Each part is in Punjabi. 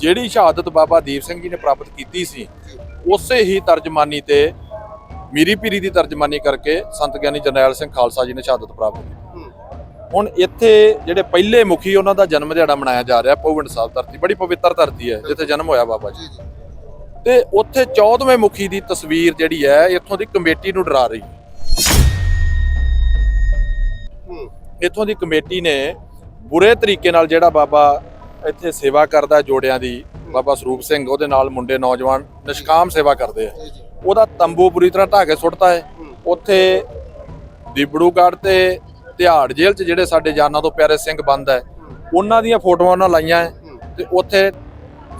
ਜਿਹੜੀ ਸ਼ਹਾਦਤ ਬਾਬਾ ਦੀਪ ਸਿੰਘ ਜੀ ਨੇ ਪ੍ਰਾਪਤ ਕੀਤੀ ਸੀ ਉਸੇ ਹੀ ਤਰਜਮਾਨੀ ਤੇ ਮੀਰੀ ਪੀਰੀ ਦੀ ਤਰਜਮਾਨੀ ਕਰਕੇ ਸੰਤ ਗਿਆਨੀ ਜਰਨੈਲ ਸਿੰਘ ਖਾਲਸਾ ਜੀ ਨੇ ਸ਼ਹਾਦਤ ਪ੍ਰਾਪਤ ਕੀਤੀ। ਹੁਣ ਇੱਥੇ ਜਿਹੜੇ ਪਹਿਲੇ ਮੁਖੀ ਉਹਨਾਂ ਦਾ ਜਨਮ ਦਿਹਾੜਾ ਮਨਾਇਆ ਜਾ ਰਿਹਾ ਪਉਵਿੰਡ ਸਾਹਿਬ ਧਰਤੀ ਬੜੀ ਪਵਿੱਤਰ ਧਰਤੀ ਹੈ ਜਿੱਥੇ ਜਨਮ ਹੋਇਆ ਬਾਬਾ ਜੀ। ਤੇ ਉੱਥੇ 14ਵੇਂ ਮੁਖੀ ਦੀ ਤਸਵੀਰ ਜਿਹੜੀ ਹੈ ਇੱਥੋਂ ਦੀ ਕਮੇਟੀ ਨੂੰ ਡਰਾ ਰਹੀ ਇੱਥੋਂ ਦੀ ਕਮੇਟੀ ਨੇ ਬੁਰੇ ਤਰੀਕੇ ਨਾਲ ਜਿਹੜਾ ਬਾਬਾ ਇੱਥੇ ਸੇਵਾ ਕਰਦਾ ਜੋੜਿਆਂ ਦੀ ਬਾਬਾ ਸਰੂਪ ਸਿੰਘ ਉਹਦੇ ਨਾਲ ਮੁੰਡੇ ਨੌਜਵਾਨ ਨਿਸ਼ਕਾਮ ਸੇਵਾ ਕਰਦੇ ਆ। ਉਹਦਾ ਤੰਬੂ ਪੂਰੀ ਤਰ੍ਹਾਂ ਢਾਹ ਕੇ ਸੁੱਟਤਾ ਹੈ। ਉੱਥੇ ਦਿਬੜੂਗੜ੍ਹ ਤੇ ਤਿਹਾੜ ਜੇਲ੍ਹ 'ਚ ਜਿਹੜੇ ਸਾਡੇ ਜਾਨਾਂ ਤੋਂ ਪਿਆਰੇ ਸਿੰਘ ਬੰਦ ਹੈ। ਉਹਨਾਂ ਦੀਆਂ ਫੋਟੋਆਂ ਉਹਨਾਂ ਲਾਈਆਂ ਹੈ। ਤੇ ਉੱਥੇ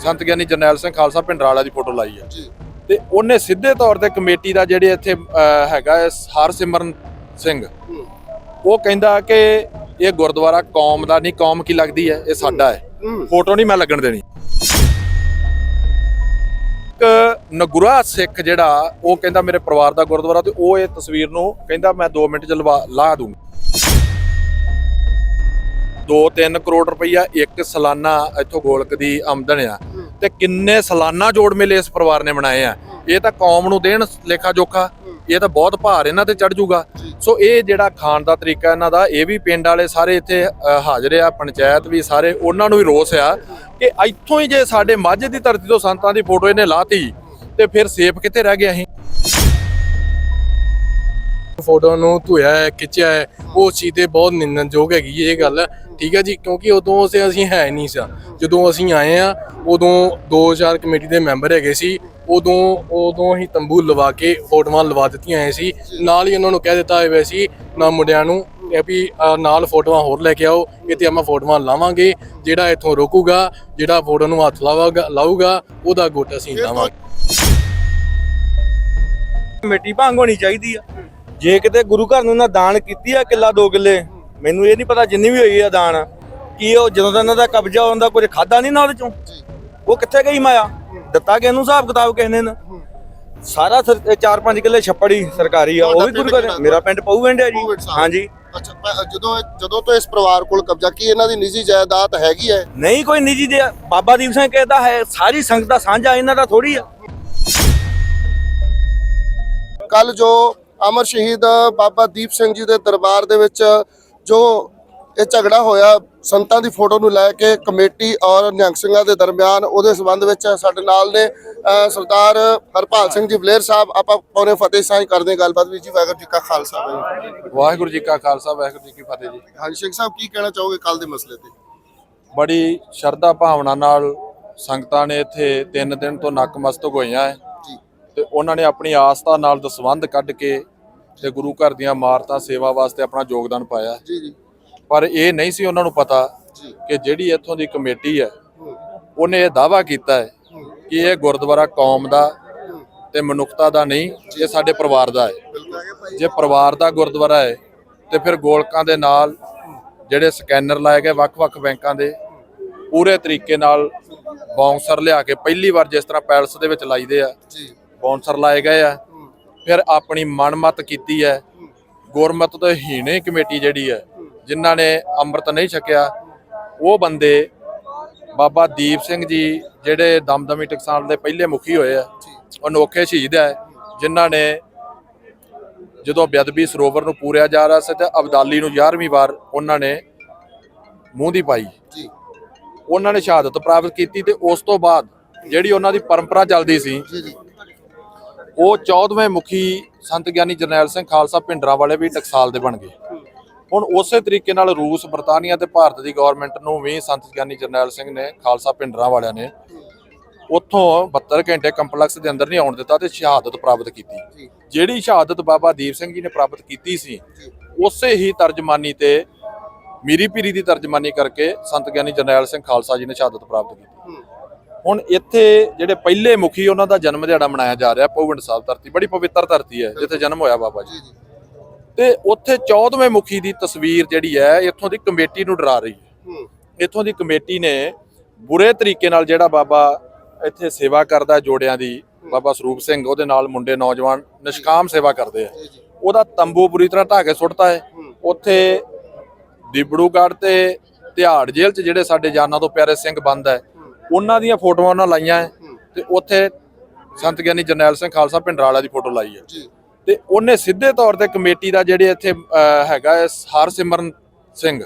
ਸੰਤ ਗਿਆਨੀ ਜਰਨੈਲ ਸਿੰਘ ਖਾਲਸਾ ਭਿੰਡਰਾਲਾ ਦੀ ਫੋਟੋ ਲਾਈ ਹੈ ਤੇ ਉਹਨੇ ਸਿੱਧੇ ਤੌਰ ਤੇ ਕਮੇਟੀ ਦਾ ਜਿਹੜੇ ਇੱਥੇ ਹੈਗਾ ਹੈ ਹਰਸਿਮਰਨ ਸਿੰਘ। ਉਹ ਕਹਿੰਦਾ ਕਿ ਇਹ ਗੁਰਦੁਆਰਾ ਕੌਮ ਦਾ ਨਹੀਂ ਕੌਮ ਕੀ ਲੱਗਦੀ ਹੈ ਇਹ ਸਾਡਾ ਹੈ ਫੋਟੋ ਨਹੀਂ ਮੈਂ ਲੱਗਣ ਦੇਣੀ। ਇੱਕ ਨਗੁਰਾ ਸਿੱਖ ਜਿਹੜਾ, ਉਹ ਕਹਿੰਦਾ ਮੇਰੇ ਪਰਿਵਾਰ ਦਾ ਗੁਰਦੁਆਰਾ ਤੇ ਉਹ ਇਹ ਤਸਵੀਰ ਨੂੰ ਕਹਿੰਦਾ ਮੈਂ 2 ਮਿੰਟ ਚ ਲਵਾ, ਲਾ ਦੂੰਗਾ। 2-3 ਕਰੋੜ ਰੁਪਈਆ ਇੱਕ ਸਾਲਾਨਾ ਇੱਥੋਂ ਗੋਲਕ ਦੀ ਆਮਦਨ ਆ। ਤੇ ਕਿੰਨੇ ਸਾਲਾਨਾ ਜੋੜ ਮੇਲੇ ਇਸ ਪਰਿਵਾਰ ਨੇ ਬਣਾਏ ਆ। ਇਹ ਤਾਂ ਕੌਮ ਨੂੰ ਦੇਣ ਲੇਖਾ ਜੋਖਾ। ਇਹ ਤਾਂ ਬਹੁਤ ਭਾਰ ਇਹਨਾਂ ਤੇ ਚੜ ਜੂਗਾ। ਸੋ ਇਹ ਜਿਹੜਾ ਖਾਣ ਦਾ ਤਰੀਕਾ ਇਹਨਾਂ ਦਾ, ਇਹ ਵੀ ਪਿੰਡ ਵਾਲੇ ਸਾਰੇ ਇੱਥੇ ਹਾਜ਼ਰ ਆ, ਪੰਚਾਇਤ ਵੀ ਸਾਰੇ, ਉਹਨਾਂ ਨੂੰ ਵੀ ਰੋਸ ਆ ਕਿ ਇੱਥੋਂ ਹੀ ਜੇ ਸਾਡੇ ਮਾਝੇ ਦੀ ਧਰਤੀ ਤੋਂ ਸੰਤਾਂ ਦੀ ਫੋਟੋ ਇਹਨੇ ਲਾਤੀ, ਤੇ ਫਿਰ ਸੇਫ ਕਿੱਥੇ ਰਹਿ ਗਿਆ ਅਸੀਂ? ਫੋਟੋ ਨੂੰ ਧੋਇਆ ਹੈ, ਖਿੱਚਿਆ ਹੈ, ਉਹ ਚੀਜ਼ ਤੇ ਬਹੁਤ ਨਿੰਦਣਯੋਗ ਹੈਗੀ ਇਹ ਗੱਲ। ਠੀਕ ਹੈ ਜੀ ਕਿਉਂਕਿ ਉਦੋਂ ਅਸੀਂ ਅਸੀਂ ਹੈ ਨਹੀਂ ਸਾਂ। ਜਦੋਂ ਅਸੀਂ ਆਏ ਆ ਉਦੋਂ ਦੋ ਚਾਰ ਕਮੇਟੀ ਦੇ ਮੈਂਬਰ ਹੈਗੇ ਸੀ। ਉਦੋਂ ਉਦੋਂ ਹੀ ਤੰਬੂ ਲਵਾ ਕੇ ਫੋਟੋਆਂ ਲਵਾ ਦਿੱਤੀਆਂ ਹੋਈਆਂ ਸੀ। ਨਾਲ ਹੀ ਉਹਨਾਂ ਨੂੰ ਕਹਿ ਦਿੱਤਾ ਹੋਇਆ ਸੀ ਨਾ ਮੁੰਡਿਆਂ ਨੂੰ ਇਹ ਵੀ ਨਾਲ ਫੋਟੋਆਂ ਹੋਰ ਲੈ ਕੇ ਆਓ ਇੱਥੇ ਆਪਾਂ ਫੋਟੋਆਂ ਲਾਵਾਂਗੇ। ਜਿਹੜਾ ਇੱਥੋਂ ਰੋਕੂਗਾ ਜਿਹੜਾ ਫੋਟੋ ਨੂੰ ਹੱਥ ਲਾਵਾਗਾ ਲਾਊਗਾ ਉਹਦਾ ਗੁੱਟ ਅਸੀਂ ਲਾਵਾਂਗੇ। ਕਮੇਟੀ ਭੰਗ ਹੋਣੀ ਚਾਹੀਦੀ ਆ। ਜੇ ਕਿਤੇ ਗੁਰੂ ਘਰ ਨੂੰ ਨਾ ਦਾਨ ਕੀਤੀ ਆ ਕਿੱਲਾ ਦੋ ਕਿੱਲੇ ਮੈਨੂੰ ਇਹ ਨਹੀਂ ਪਤਾ ਜਿੰਨੀ ਵੀ ਹੋਈ ਆ ਦਾਨ ਕੀ ਉਹ ਜਦੋਂ ਦਾ ਇਹਨਾਂ ਦਾ ਕਬਜ਼ਾ ਹੁੰਦਾ ਕੁਝ ਖਾਦਾ ਨਹੀਂ ਨਾ ਉਹਦੇ ਚੋਂ? ਉਹ ਕਿੱਥੇ ਗਈ ਮਾਇਆ? ਦਿੱਤਾ ਕਿ ਇਹਨੂੰ ਹਿਸਾਬ ਕਿਤਾਬ ਕਿਸ ਨੇ ਨਾ? ਸਾਰਾ 4-5 ਕਿੱਲੇ ਛੱਪੜੀ ਸਰਕਾਰੀ ਆ ਉਹ ਵੀ ਗੁਰੂ ਘਰ ਮੇਰਾ ਪਿੰਡ ਪਊ ਪਿੰਡ ਹੈ ਜੀ। ਹਾਂਜੀ। ਅੱਛਾ ਜਦੋਂ ਜਦੋਂ ਤੋਂ ਇਸ ਪਰਿਵਾਰ ਕੋਲ ਕਬਜ਼ਾ ਕੀ ਇਹਨਾਂ ਦੀ ਨਿੱਜੀ ਜਾਇਦਾਦ ਹੈਗੀ ਹੈ? ਨਹੀਂ ਕੋਈ ਨਿੱਜੀ ਦੇ ਬਾਬਾ ਦੀਪ ਸਿੰਘ ਕਹਿੰਦਾ ਹੈ ਸਾਰੀ ਸੰਗਤ ਦਾ ਸਾਂਝਾ ਇਹਨਾਂ ਦਾ ਥੋੜੀ ਆ। ਕੱਲ ਜੋ ਅਮਰ ਸ਼ਹੀਦ ਬਾਬਾ ਦੀਪ ਸਿੰਘ ਜੀ ਦੇ ਦਰਬਾਰ ਦੇ ਵਿੱਚ ਜੋ ਇਹ ਝਗੜਾ ਹੋਇਆ ਸੰਤਾਂ ਦੀ ਫੋਟੋ ਨੂੰ ਲੈ ਕੇ ਕਮੇਟੀ ਔਰ ਨਿਹੰਗ ਸਿੰਘਾਂ ਦੇ ਦਰਮਿਆਨ ਉਹਦੇ ਸੰਬੰਧ ਵਿੱਚ ਸਾਡੇ ਨਾਲ ਨੇ ਸਰਦਾਰ ਹਰਪਾਲ ਸਿੰਘ ਜੀ ਬਲੇਰ ਸਾਹਿਬ ਆਪਾਂ ਪੌਣੇ ਫਤਿਹ ਸਾਂਝ ਕਰਦੇ ਗੱਲਬਾਤ। ਵੀ ਜੀ ਵਾਹਿਗੁਰੂ ਜੀ ਕਾ ਖਾਲਸਾ ਵਾਹਿਗੁਰੂ ਜੀ ਕਾ ਖਾਲਸਾ ਵਾਹਿਗੁਰੂ ਜੀ ਕੀ ਫਤਿਹ ਜੀ। ਹਾਂਜੀ ਸਿੰਘ ਸਾਹਿਬ ਕੀ ਕਹਿਣਾ ਚਾਹੋਗੇ ਕੱਲ ਦੇ ਮਸਲੇ ਤੇ? ਬੜੀ ਸ਼ਰਧਾ ਭਾਵਨਾ ਨਾਲ ਸੰਗਤਾਂ ਨੇ ਇੱਥੇ 3 ਦਿਨ ਤੋਂ ਨਕਮਸਤਕ ਹੋਈਆਂ ਹੈ ਤੇ ਉਹਨਾਂ ਨੇ ਆਪਣੀ ਆਸਥਾ ਨਾਲ ਦਸਵੰਧ ਕੱਢ ਕੇ ਤੇ ਗੁਰੂ ਘਰ ਦੀਆਂ ਮਾਰਤਾਂ ਸੇਵਾ ਵਾਸਤੇ ਆਪਣਾ ਯੋਗਦਾਨ ਪਾਇਆ। ਜੀ ਜੀ। ਪਰ ਇਹ ਨਹੀਂ ਸੀ ਉਹਨਾਂ ਨੂੰ ਪਤਾ ਕਿ ਜਿਹੜੀ ਇੱਥੋਂ ਦੀ ਕਮੇਟੀ ਹੈ ਉਹਨੇ ਇਹ ਦਾਵਾ ਕੀਤਾ ਹੈ ਕਿ ਇਹ ਗੁਰਦੁਆਰਾ ਕੌਮ ਦਾ ਤੇ ਮਨੁੱਖਤਾ ਦਾ ਨਹੀਂ ਇਹ ਸਾਡੇ ਪਰਿਵਾਰ ਦਾ ਹੈ। ਜੇ ਪਰਿਵਾਰ ਦਾ ਗੁਰਦੁਆਰਾ ਹੈ ਤੇ ਫਿਰ ਗੋਲਕਾਂ ਦੇ ਨਾਲ ਜਿਹੜੇ ਸਕੈਨਰ ਲਾਏ ਗਏ ਵੱਖ-ਵੱਖ ਬੈਂਕਾਂ ਦੇ ਪੂਰੇ ਤਰੀਕੇ ਨਾਲ ਬਾਉਂਸਰ ਲਿਆ ਕੇ ਪਹਿਲੀ ਵਾਰ ਜਿਸ ਤਰ੍ਹਾਂ ਪੈਲਸ ਦੇ ਵਿੱਚ ਲਾਈਦੇ ਆ ਜੀ। ਬਾਉਂਸਰ ਲਾਏ ਗਏ ਆ ਫਿਰ ਆਪਣੀ ਮਨਮਤ ਕੀਤੀ ਹੈ। ਗੁਰਮਤ ਤੋਂ ਹੀਣੇ ਕਮੇਟੀ ਜਿਹੜੀ ਹੈ ਜਿਨ੍ਹਾਂ ਨੇ ਅੰਮ੍ਰਿਤ ਨਹੀਂ ਛਕਿਆ ਉਹ ਬੰਦੇ ਬਾਬਾ ਦੀਪ ਸਿੰਘ ਜੀ ਜਿਹੜੇ ਦਮਦਮੀ ਟਕਸਾਲ ਦੇ ਪਹਿਲੇ ਮੁਖੀ ਹੋਏ ਆ ਅਨੋਖੇ ਸ਼ਹੀਦ ਹੈ ਜਿਨ੍ਹਾਂ ਨੇ ਜਦੋਂ ਬੇਅਦਬੀ ਸਰੋਵਰ ਨੂੰ ਪੂਰਿਆ ਜਾ ਰਿਹਾ ਸੀ ਤੇ ਅਬਦਾਲੀ ਨੂੰ 11ਵੀਂ ਵਾਰ ਉਹਨਾਂ ਨੇ ਮੂੰਹ ਦੀ ਪਾਈ। ਜੀ। ਉਹਨਾਂ ਨੇ ਸ਼ਹਾਦਤ ਪ੍ਰਾਪਤ ਕੀਤੀ ਤੇ ਉਸ ਤੋਂ ਬਾਅਦ ਜਿਹੜੀ ਉਹਨਾਂ ਦੀ ਪਰੰਪਰਾ ਚੱਲਦੀ ਸੀ ਉਹ 14ਵੇਂ ਮੁਖੀ ਸੰਤ ਗਿਆਨੀ ਜਰਨੈਲ ਸਿੰਘ ਖਾਲਸਾ ਭਿੰਡਰਾਂ ਵਾਲੇ ਵੀ ਟਕਸਾਲ ਦੇ ਬਣ ਗਏ। ਹੁਣ ਉਸੇ ਤਰੀਕੇ ਨਾਲ ਰੂਸ ਬਰਤਾਨੀਆ ਤੇ ਭਾਰਤ ਦੀ ਗਵਰਨਮੈਂਟ ਨੂੰ ਵੀ ਸੰਤ ਗਿਆਨੀ ਜਰਨੈਲ ਸਿੰਘ ਨੇ ਖਾਲਸਾ ਭਿੰਡਰਾਂ ਵਾਲਿਆਂ ਨੇ ਉੱਥੋਂ 72 ਘੰਟੇ ਕੰਪਲੈਕਸ ਦੇ ਅੰਦਰ ਨਹੀਂ ਆਉਣ ਦਿੱਤਾ ਤੇ ਸ਼ਹਾਦਤ ਪ੍ਰਾਪਤ ਕੀਤੀ। ਜਿਹੜੀ ਸ਼ਹਾਦਤ ਬਾਬਾ ਦੀਪ ਸਿੰਘ ਜੀ ਨੇ ਪ੍ਰਾਪਤ ਕੀਤੀ ਸੀ ਉਸੇ ਹੀ ਤਰਜਮਾਨੀ ਤੇ ਮੀਰੀ ਪੀਰੀ ਦੀ ਤਰਜਮਾਨੀ ਕਰਕੇ ਸੰਤ ਗਿਆਨੀ ਜਰਨੈਲ ਸਿੰਘ ਖਾਲਸਾ ਜੀ ਨੇ ਸ਼ਹਾਦਤ ਪ੍ਰਾਪਤ ਕੀਤੀ। ਹੁਣ ਇੱਥੇ ਜਿਹੜੇ ਪਹਿਲੇ ਮੁਖੀ ਉਹਨਾਂ ਦਾ ਜਨਮ ਦਿਹਾੜਾ ਮਨਾਇਆ ਜਾ ਰਿਹਾ ਪਉਵਿੰਡ ਸਾਹਿਬ ਧਰਤੀ ਬੜੀ ਪਵਿੱਤਰ ਧਰਤੀ ਹੈ ਜਿੱਥੇ ਜਨਮ ਹੋਇਆ ਬਾਬਾ ਜੀ। ਤੇ ਉੱਥੇ 14ਵੇਂ ਮੁਖੀ ਦੀ ਤਸਵੀਰ ਜਿਹੜੀ ਹੈ ਇੱਥੋਂ ਦੀ ਕਮੇਟੀ ਨੂੰ ਡਰਾ ਰਹੀ ਹੈ। ਇੱਥੋਂ ਦੀ ਕਮੇਟੀ ਨੇ ਬੁਰੇ ਤਰੀਕੇ ਨਾਲ ਜਿਹੜਾ ਬਾਬਾ ਇੱਥੇ ਸੇਵਾ ਕਰਦਾ ਜੋੜਿਆਂ ਦੀ ਬਾਬਾ ਸਰੂਪ ਸਿੰਘ ਉਹਦੇ ਨਾਲ ਮੁੰਡੇ ਨੌਜਵਾਨ ਨਿਸ਼ਕਾਮ ਸੇਵਾ ਕਰਦੇ ਆ। ਉਹਦਾ ਤੰਬੂ ਪੂਰੀ ਤਰ੍ਹਾਂ ਢਾਹ ਕੇ ਸੁੱਟਤਾ ਹੈ। ਉੱਥੇ ਦਿਬੜੂਗੜ੍ਹ ਤੇ ਤਿਹਾੜ ਜੇਲ੍ਹ 'ਚ ਜਿਹੜੇ ਸਾਡੇ ਜਾਨਾਂ ਤੋਂ ਪਿਆਰੇ ਸਿੰਘ ਬੰਦ ਹੈ ਉਹਨਾਂ ਦੀਆਂ ਫੋਟੋਆਂ ਉਹਨਾਂ ਲਾਈਆਂ ਤੇ ਉੱਥੇ ਸੰਤ ਗਿਆਨੀ ਜਰਨੈਲ ਸਿੰਘ ਖਾਲਸਾ ਪਿੰਡਰਾਲਾ ਦੀ ਫੋਟੋ ਲਾਈ ਹੈ ਤੇ ਉਹਨੇ ਸਿੱਧੇ ਤੌਰ ਤੇ ਕਮੇਟੀ ਦਾ ਜਿਹੜੇ ਇੱਥੇ ਹੈਗਾ ਹੈ ਹਰਸਿਮਰਨ ਸਿੰਘ।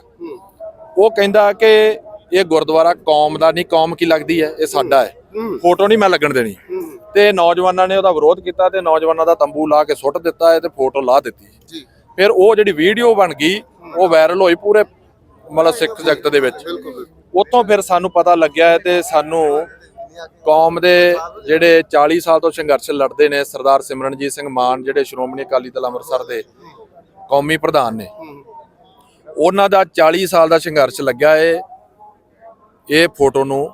ਉਹ ਕਹਿੰਦਾ ਕਿ ਇਹ ਗੁਰਦੁਆਰਾ ਕੌਮ ਦਾ ਨਹੀਂ ਕੌਮ ਕੀ ਲੱਗਦੀ ਹੈ ਇਹ ਸਾਡਾ ਹੈ। ਫੋਟੋ ਨਹੀਂ ਮੈਂ ਲੱਗਣ ਦੇਣੀ। ਤੇ ਨੌਜਵਾਨਾਂ ਨੇ ਉਹਦਾ ਵਿਰੋਧ ਕੀਤਾ ਤੇ ਨੌਜਵਾਨਾਂ ਦਾ ਤੰਬੂ ਲਾ ਕੇ ਸੁੱਟ ਦਿੱਤਾ ਹੈ ਤੇ ਫੋਟੋ ਲਾ ਦਿੱਤੀ ਜੀ। ਫਿਰ ਉਹ ਜਿਹੜੀ ਵੀਡੀਓ ਬਣ ਗਈ ਉਹ ਵਾਇਰਲ ਹੋਈ ਪੂਰੇ ਮਤਲਬ ਸਿੱਖ ਜਗਤ ਦੇ ਵਿੱਚ। ਉੱਥੋਂ ਫਿਰ ਸਾਨੂੰ ਪਤਾ ਲੱਗਿਆ ਹੈ ਤੇ ਸਾਨੂੰ ਕੌਮ ਦੇ ਜਿਹੜੇ 40 ਸਾਲ ਤੋਂ ਸੰਘਰਸ਼ ਲੜਦੇ ਨੇ ਸਰਦਾਰ ਸਿਮਰਨਜੀਤ ਸਿੰਘ ਮਾਨ ਜਿਹੜੇ ਸ਼੍ਰੋਮਣੀ ਅਕਾਲੀ ਦਲ ਅੰਮ੍ਰਿਤਸਰ ਦੇ ਕੌਮੀ ਪ੍ਰਧਾਨ ਨੇ। ਉਹਨਾਂ ਦਾ 40 ਸਾਲ ਦਾ ਸੰਘਰਸ਼ ਲੱਗਾ ਏ। ਇਹ ਫੋਟੋ ਨੂੰ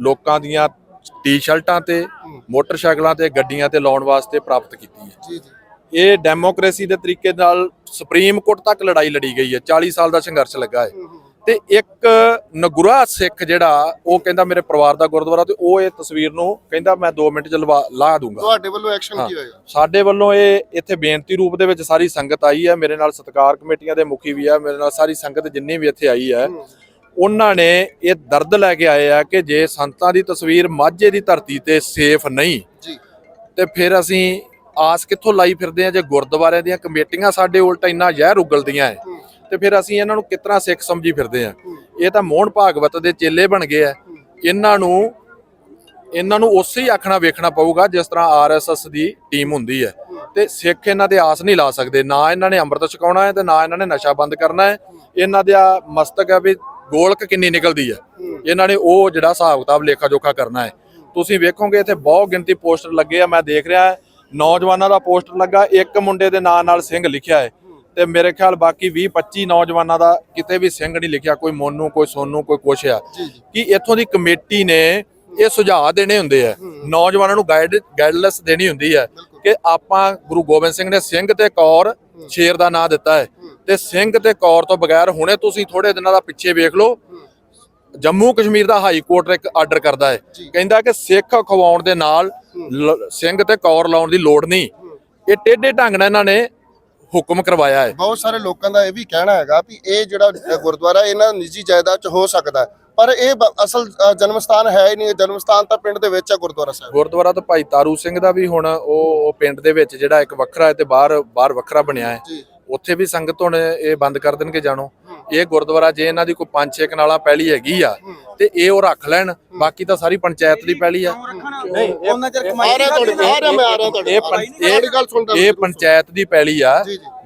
ਲੋਕਾਂ ਦੀਆਂ ਟੀ-ਸ਼ਰਟਾਂ ਤੇ ਮੋਟਰਸਾਈਕਲਾਂ ਤੇ ਗੱਡੀਆਂ ਤੇ ਲਾਉਣ ਵਾਸਤੇ ਪ੍ਰਾਪਤ ਕੀਤੀ ਹੈ ਜੀ ਜੀ। ਇਹ ਡੈਮੋਕ੍ਰੇਸੀ ਦੇ ਤਰੀਕੇ ਨਾਲ ਸੁਪਰੀਮ ਕੋਰਟ ਤੱਕ ਲੜਾਈ ਲੜੀ ਗਈ ਹੈ 40 ਸਾਲ ਦਾ ਸੰਘਰਸ਼ ਲੱਗਾ ਹੈ ਤੇ ਇੱਕ ਨਗੁਰਾ ਸਿੱਖ ਜਿਹੜਾ ਉਹ ਕਹਿੰਦਾ ਮੇਰੇ ਪਰਿਵਾਰ ਦਾ ਗੁਰਦੁਆਰਾ ਤੇ ਉਹ ਇਹ ਤਸਵੀਰ ਨੂੰ ਕਹਿੰਦਾ ਮੈਂ 2 ਮਿੰਟ ਚ ਲਾ ਦੂੰਗਾ। ਤੁਹਾਡੇ ਵੱਲੋਂ ਐਕਸ਼ਨ। ਕੀ ਹੋਏਗਾ ਸਾਡੇ ਵੱਲੋਂ ਇਹ ਇੱਥੇ ਬੇਨਤੀ ਰੂਪ ਦੇ ਵਿੱਚ ਸਾਰੀ ਸੰਗਤ ਆਈ ਹੈ ਮੇਰੇ ਨਾਲ ਸਤਕਾਰ ਕਮੇਟੀਆਂ ਦੇ ਮੁਖੀ ਵੀ ਆ ਮੇਰੇ ਨਾਲ ਸਾਰੀ ਸੰਗਤ ਜਿੰਨੀ ਵੀ ਇੱਥੇ ਆਈ ਹੈ ਉਹਨਾਂ ਨੇ ਇਹ ਦਰਦ ਲੈ ਕੇ ਆਏ ਆ ਕਿ ਜੇ ਸੰਤਾਂ ਦੀ ਤਸਵੀਰ ਮਾਝੇ ਦੀ ਧਰਤੀ ਤੇ ਸੇਫ ਨਹੀਂ ਜੀ। ਤੇ ਫਿਰ ਅਸੀਂ ਆਸ ਕਿੱਥੋਂ ਲਾਈ ਫਿਰਦੇ ਆ ਜੇ ਗੁਰਦੁਆਰਿਆਂ ਦੀਆਂ ਕਮੇਟੀਆਂ ਸਾਡੇ ਉਲਟ ਇੰਨਾ ਜ਼ਹਿਰ ਉਗਲਦੀਆਂ ਐ ਤੇ ਫਿਰ ਅਸੀਂ ਇਹਨਾਂ ਨੂੰ ਕਿਤਨਾ ਸਿੱਖ ਸਮਝੀ ਫਿਰਦੇ ਆ। ਇਹ ਤਾਂ ਮੋਹਨ ਭਾਗਵਤ ਦੇ ਚੇਲੇ ਬਣ ਗਏ ਆ। ਇਹਨਾਂ ਨੂੰ ਇਹਨਾਂ ਨੂੰ ਉਸੇ ਹੀ ਆਖਣਾ ਵੇਖਣਾ ਪਊਗਾ ਜਿਸ ਤਰ੍ਹਾਂ ਆਰਐਸਐਸ ਦੀ ਟੀਮ ਹੁੰਦੀ ਹੈ ਤੇ ਸਿੱਖ ਇਹਨਾਂ ਦੇ ਆਸ ਨਹੀਂ ਲਾ ਸਕਦੇ। ਨਾ ਇਹਨਾਂ ਨੇ ਅੰਮ੍ਰਿਤ ਛਕਾਉਣਾ ਹੈ ਤੇ ਨਾ ਇਹਨਾਂ ਨੇ ਨਸ਼ਾ ਬੰਦ ਕਰਨਾ ਹੈ। ਇਹਨਾਂ ਦਾ ਮਸਤਕ ਹੈ ਵੀ ਗੋਲਕ ਕਿੰਨੀ ਨਿਕਲਦੀ ਹੈ ਇਹਨਾਂ ਨੇ ਉਹ ਜਿਹੜਾ ਹਿਸਾਬ ਕਿਤਾਬ ਲੇਖਾ ਜੋਖਾ ਕਰਨਾ ਹੈ। ਤੁਸੀਂ ਵੇਖੋਗੇ ਇੱਥੇ ਬਹੁਤ ਗਿਣਤੀ ਪੋਸਟਰ ਲੱਗੇ ਆ। ਮੈਂ ਦੇਖ ਰਿਹਾ, ਨੌਜਵਾਨਾਂ ਦਾ ਪੋਸਟਰ ਲੱਗਾ। ਇੱਕ ਮੁੰਡੇ ਦੇ ਨਾਂ ਨਾਲ ਸਿੰਘ ਲਿਖਿਆ ਹੈ। ਤੇ ਮੇਰੇ ਖਿਆਲ ਬਾਕੀ 20 25 ਨੌਜਵਾਨਾਂ ਦਾ ਕਿਤੇ ਵੀ ਸਿੰਘ ਨਹੀਂ ਲਿਖਿਆ ਕੋਈ ਮੋਨੂ ਕੋਈ ਸੋਨੂ ਕੋਈ ਕੁਛ ਆ। ਕਿ ਇੱਥੋਂ ਦੀ ਕਮੇਟੀ ਨੇ ਇਹ ਸੁਝਾਅ ਦੇਣੇ ਹੁੰਦੇ ਆ। ਨੌਜਵਾਨਾਂ ਨੂੰ ਗਾਈਡ ਗਾਈਡਲੈਂਸ ਦੇਣੀ ਹੁੰਦੀ ਹੈ ਕਿ ਆਪਾਂ ਗੁਰੂ ਗੋਬਿੰਦ ਸਿੰਘ ਨੇ ਸਿੰਘ ਤੇ ਕੌਰ ਸ਼ੇਰ ਦਾ ਨਾਂ ਦਿੱਤਾ ਹੈ। ਤੇ ਸਿੰਘ ਤੇ ਕੌਰ ਤੋਂ ਬਗੈਰ ਹੁਣੇ ਤੁਸੀਂ ਥੋੜੇ ਦਿਨਾਂ ਦਾ ਪਿੱਛੇ ਵੇਖ ਲਓ। ਜੰਮੂ ਕਸ਼ਮੀਰ ਦਾ ਹਾਈ ਕੋਰਟ ਇੱਕ ਆਰਡਰ ਕਰਦਾ ਹੈ। ਕਹਿੰਦਾ ਕਿ ਸਿੱਖ ਖਵਾਉਣ ਦੇ ਨਾਲ ਸਿੰਘ ਤੇ ਕੌਰ ਲਾਉਣ ਦੀ ਲੋੜ ਨਹੀਂ। ਇਹ ਟੇਢੇ ਢੰਗ ਨਾਲ ਇਹਨਾਂ ਨੇ ਹੁਕਮ ਕਰਵਾਇਆ ਹੈ। ਬਹੁਤ ਸਾਰੇ ਲੋਕਾਂ ਦਾ ਇਹ ਵੀ ਕਹਿਣਾ ਹੈਗਾ ਵੀ ਇਹ ਜਿਹੜਾ ਗੁਰਦੁਆਰਾ ਇਹਨਾਂ ਨਿੱਜੀ ਜਾਇਦਾਦ ਚ ਹੋ ਸਕਦਾ। ਪਰ ਇਹ ਅਸਲ ਜਨਮ ਸਥਾਨ ਹੈ ਹੀ ਨਹੀਂ। ਜਨਮ ਸਥਾਨ ਤਾਂ ਪਿੰਡ ਦੇ ਵਿੱਚ ਹੈ ਗੁਰਦੁਆਰਾ ਸਾਹਿਬ। ਗੁਰਦੁਆਰਾ ਤਾਂ ਭਾਈ ਤਾਰੂ ਸਿੰਘ ਦਾ ਵੀ ਹੁਣ ਉਹ ਉਹ ਪਿੰਡ ਦੇ ਵਿੱਚ ਜਿਹੜਾ ਇੱਕ ਵੱਖਰਾ ਹੈ ਤੇ ਬਾਹਰ ਬਾਹਰ ਵੱਖਰਾ ਬਣਿਆ ਹੈ। ਉੱਥੇ ਵੀ ਸੰਗਤ ਹੁਣ ਇਹ ਬੰਦ ਕਰ ਦੇਣਗੇ ਜਾਣੋ। ਇਹ ਗੁਰਦੁਆਰਾ ਜੇ ਇਹਨਾਂ ਦੀ ਕੋਈ 5-6 ਕਨਾਲਾਂ ਪਹਿਲੀ ਹੈਗੀ ਆ ਤੇ ਇਹ ਉਹ ਰੱਖ ਲੈਣ ਬਾਕੀ ਤਾਂ ਸਾਰੀ ਪੰਚਾਇਤ ਦੀ ਪਹਿਲੀ ਆ। ਨਹੀਂ ਉਹਨਾਂ ਚਿਰ ਆ ਰਿਹਾ ਤੁਹਾਡੇ ਕੋਲ, ਆ ਰਿਹਾ ਮੈਂ ਆ ਰਿਹਾ ਤੁਹਾਡੇ ਇਹ ਕੋਲ। ਪੰ- ਇਹ- ਤੁਹਾਡੀ ਗੱਲ ਸੁਣਦਾ ਇਹ ਪੰਚਾਇਤ ਦੀ ਪਹਿਲੀ ਆ।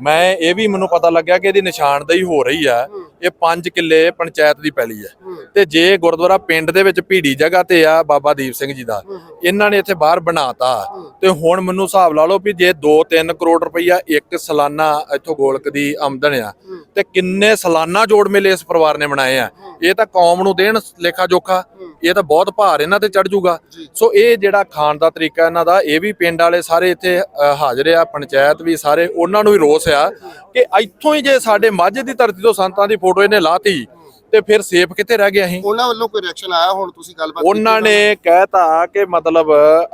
ਮੈਂ ਇਹ ਵੀ ਮੈਨੂੰ ਪਤਾ ਲੱਗਿਆ ਕਿ ਇਹਦੀ ਨਿਸ਼ਾਨਦੇਹੀ ਹੋ ਰਹੀ ਆ। ਇਹ 5 ਕਿੱਲੇ ਪੰਚਾਇਤ ਦੀ ਪਹਿਲੀ ਆ। ਤੇ ਜੇ ਗੁਰਦੁਆਰਾ ਪਿੰਡ ਦੇ ਵਿੱਚ ਭੀੜੀ ਜਗ੍ਹਾ ਤੇ ਆ ਬਾਬਾ ਦੀਪ ਸਿੰਘ ਜੀ ਦਾ ਇਹਨਾਂ ਨੇ ਇੱਥੇ ਬਾਹਰ ਬਣਾਤਾ। ਤੇ ਹੁਣ ਮੈਨੂੰ ਹਿਸਾਬ ਲਾ ਲਓ ਵੀ ਜੇ 2-3 ਕਰੋੜ ਰੁਪਈਆ ਇੱਕ ਸਾਲਾਨਾ ਇੱਥੋਂ ਗੋਲਕ ਦੀ ਆਮਦਨ ਆ ਤੇ ਕਿੰਨੇ ਸਾਲਾਨਾ ਜੋੜ ਮੇਲੇ ਇਸ ਪਰਿਵਾਰ ਨੇ ਬਣਾਏ ਆ। ਇਹ ਤਾਂ ਕੌਮ ਨੂੰ ਦੇਣ ਲੇਖਾ ਜੋਖਾ। ਇਹ ਤਾਂ ਬਹੁਤ ਭਾਰ ਇਹਨਾਂ ਤੇ ਚੜ ਜਾਊਗਾ ਸੋ ਇਹ ਜਿਹੜਾ ਖਾਣ ਦਾ ਤਰੀਕਾ ਇਹਨਾਂ ਦਾ ਇਹ ਵੀ ਪਿੰਡ ਵਾਲੇ ਸਾਰੇ ਇੱਥੇ ਹਾਜ਼ਰ ਆ ਪੰਚਾਇਤ ਵੀ ਸਾਰੇ ਉਹਨਾਂ ਨੂੰ ਵੀ ਰੋਸ ਆ ਕਿ ਇੱਥੋਂ ਹੀ ਜੇ ਸਾਡੇ ਮਾਝੇ ਦੀ ਧਰਤੀ ਤੋਂ ਸੰਤਾਂ ਦੀ ਫੋਟੋ ਇਹਨੇ ਲਾਤੀ ਤੇ ਫਿਰ ਸੇਫ ਕਿੱਥੇ ਰਹਿ ਗਏ ਅਸੀਂ? ਉਹਨਾਂ ਵੱਲੋਂ ਕੋਈ ਰਿਐਕਸ਼ਨ ਆਇਆ? ਹੁਣ ਤੁਸੀਂ ਗੱਲਬਾਤ ਉਹਨਾਂ ਨੇ ਕਹਿਤਾ ਕਿ ਮਤਲਬ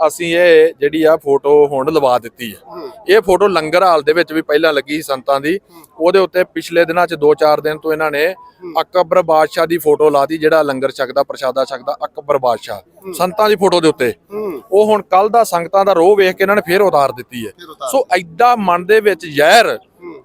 ਅਸੀਂ ਇਹ ਜਿਹੜੀ ਆ ਫੋਟੋ ਹੁਣ ਲਵਾ ਦਿੱਤੀ ਹੈ। ਇਹ ਫੋਟੋ ਲੰਗਰ ਹਾਲ ਦੇ ਵਿੱਚ ਵੀ ਪਹਿਲਾਂ ਲੱਗੀ ਸੀ ਸੰਤਾਂ ਦੀ। ਉਹਦੇ ਉੱਤੇ ਪਿਛਲੇ ਦਿਨਾਂ 'ਚ 2-4 ਦਿਨ ਤੋਂ ਇਹਨਾਂ ਨੇ ਅਕਬਰ ਬਾਦਸ਼ਾਹ ਦੀ ਫੋਟੋ ਲਾਤੀ ਜਿਹੜਾ ਲੰਗਰ ਛਕਦਾ ਪ੍ਰਸ਼ਾਦਾ ਛਕਦਾ ਅਕਬਰ ਬਾਦਸ਼ਾਹ ਸੰਤਾਂ ਦੀ ਫੋਟੋ ਦੇ ਉੱਤੇ। ਉਹ ਹੁਣ ਕੱਲ ਦਾ ਸੰਗਤਾਂ ਦਾ ਰੋਹ ਵੇਖ ਕੇ ਇਹਨਾਂ ਨੇ ਫੇਰ ਉਤਾਰ ਦਿੱਤੀ ਹੈ। ਸੋ ਐਡਾ ਮਨ ਦੇ ਵਿੱਚ ਜ਼ਹਿਰ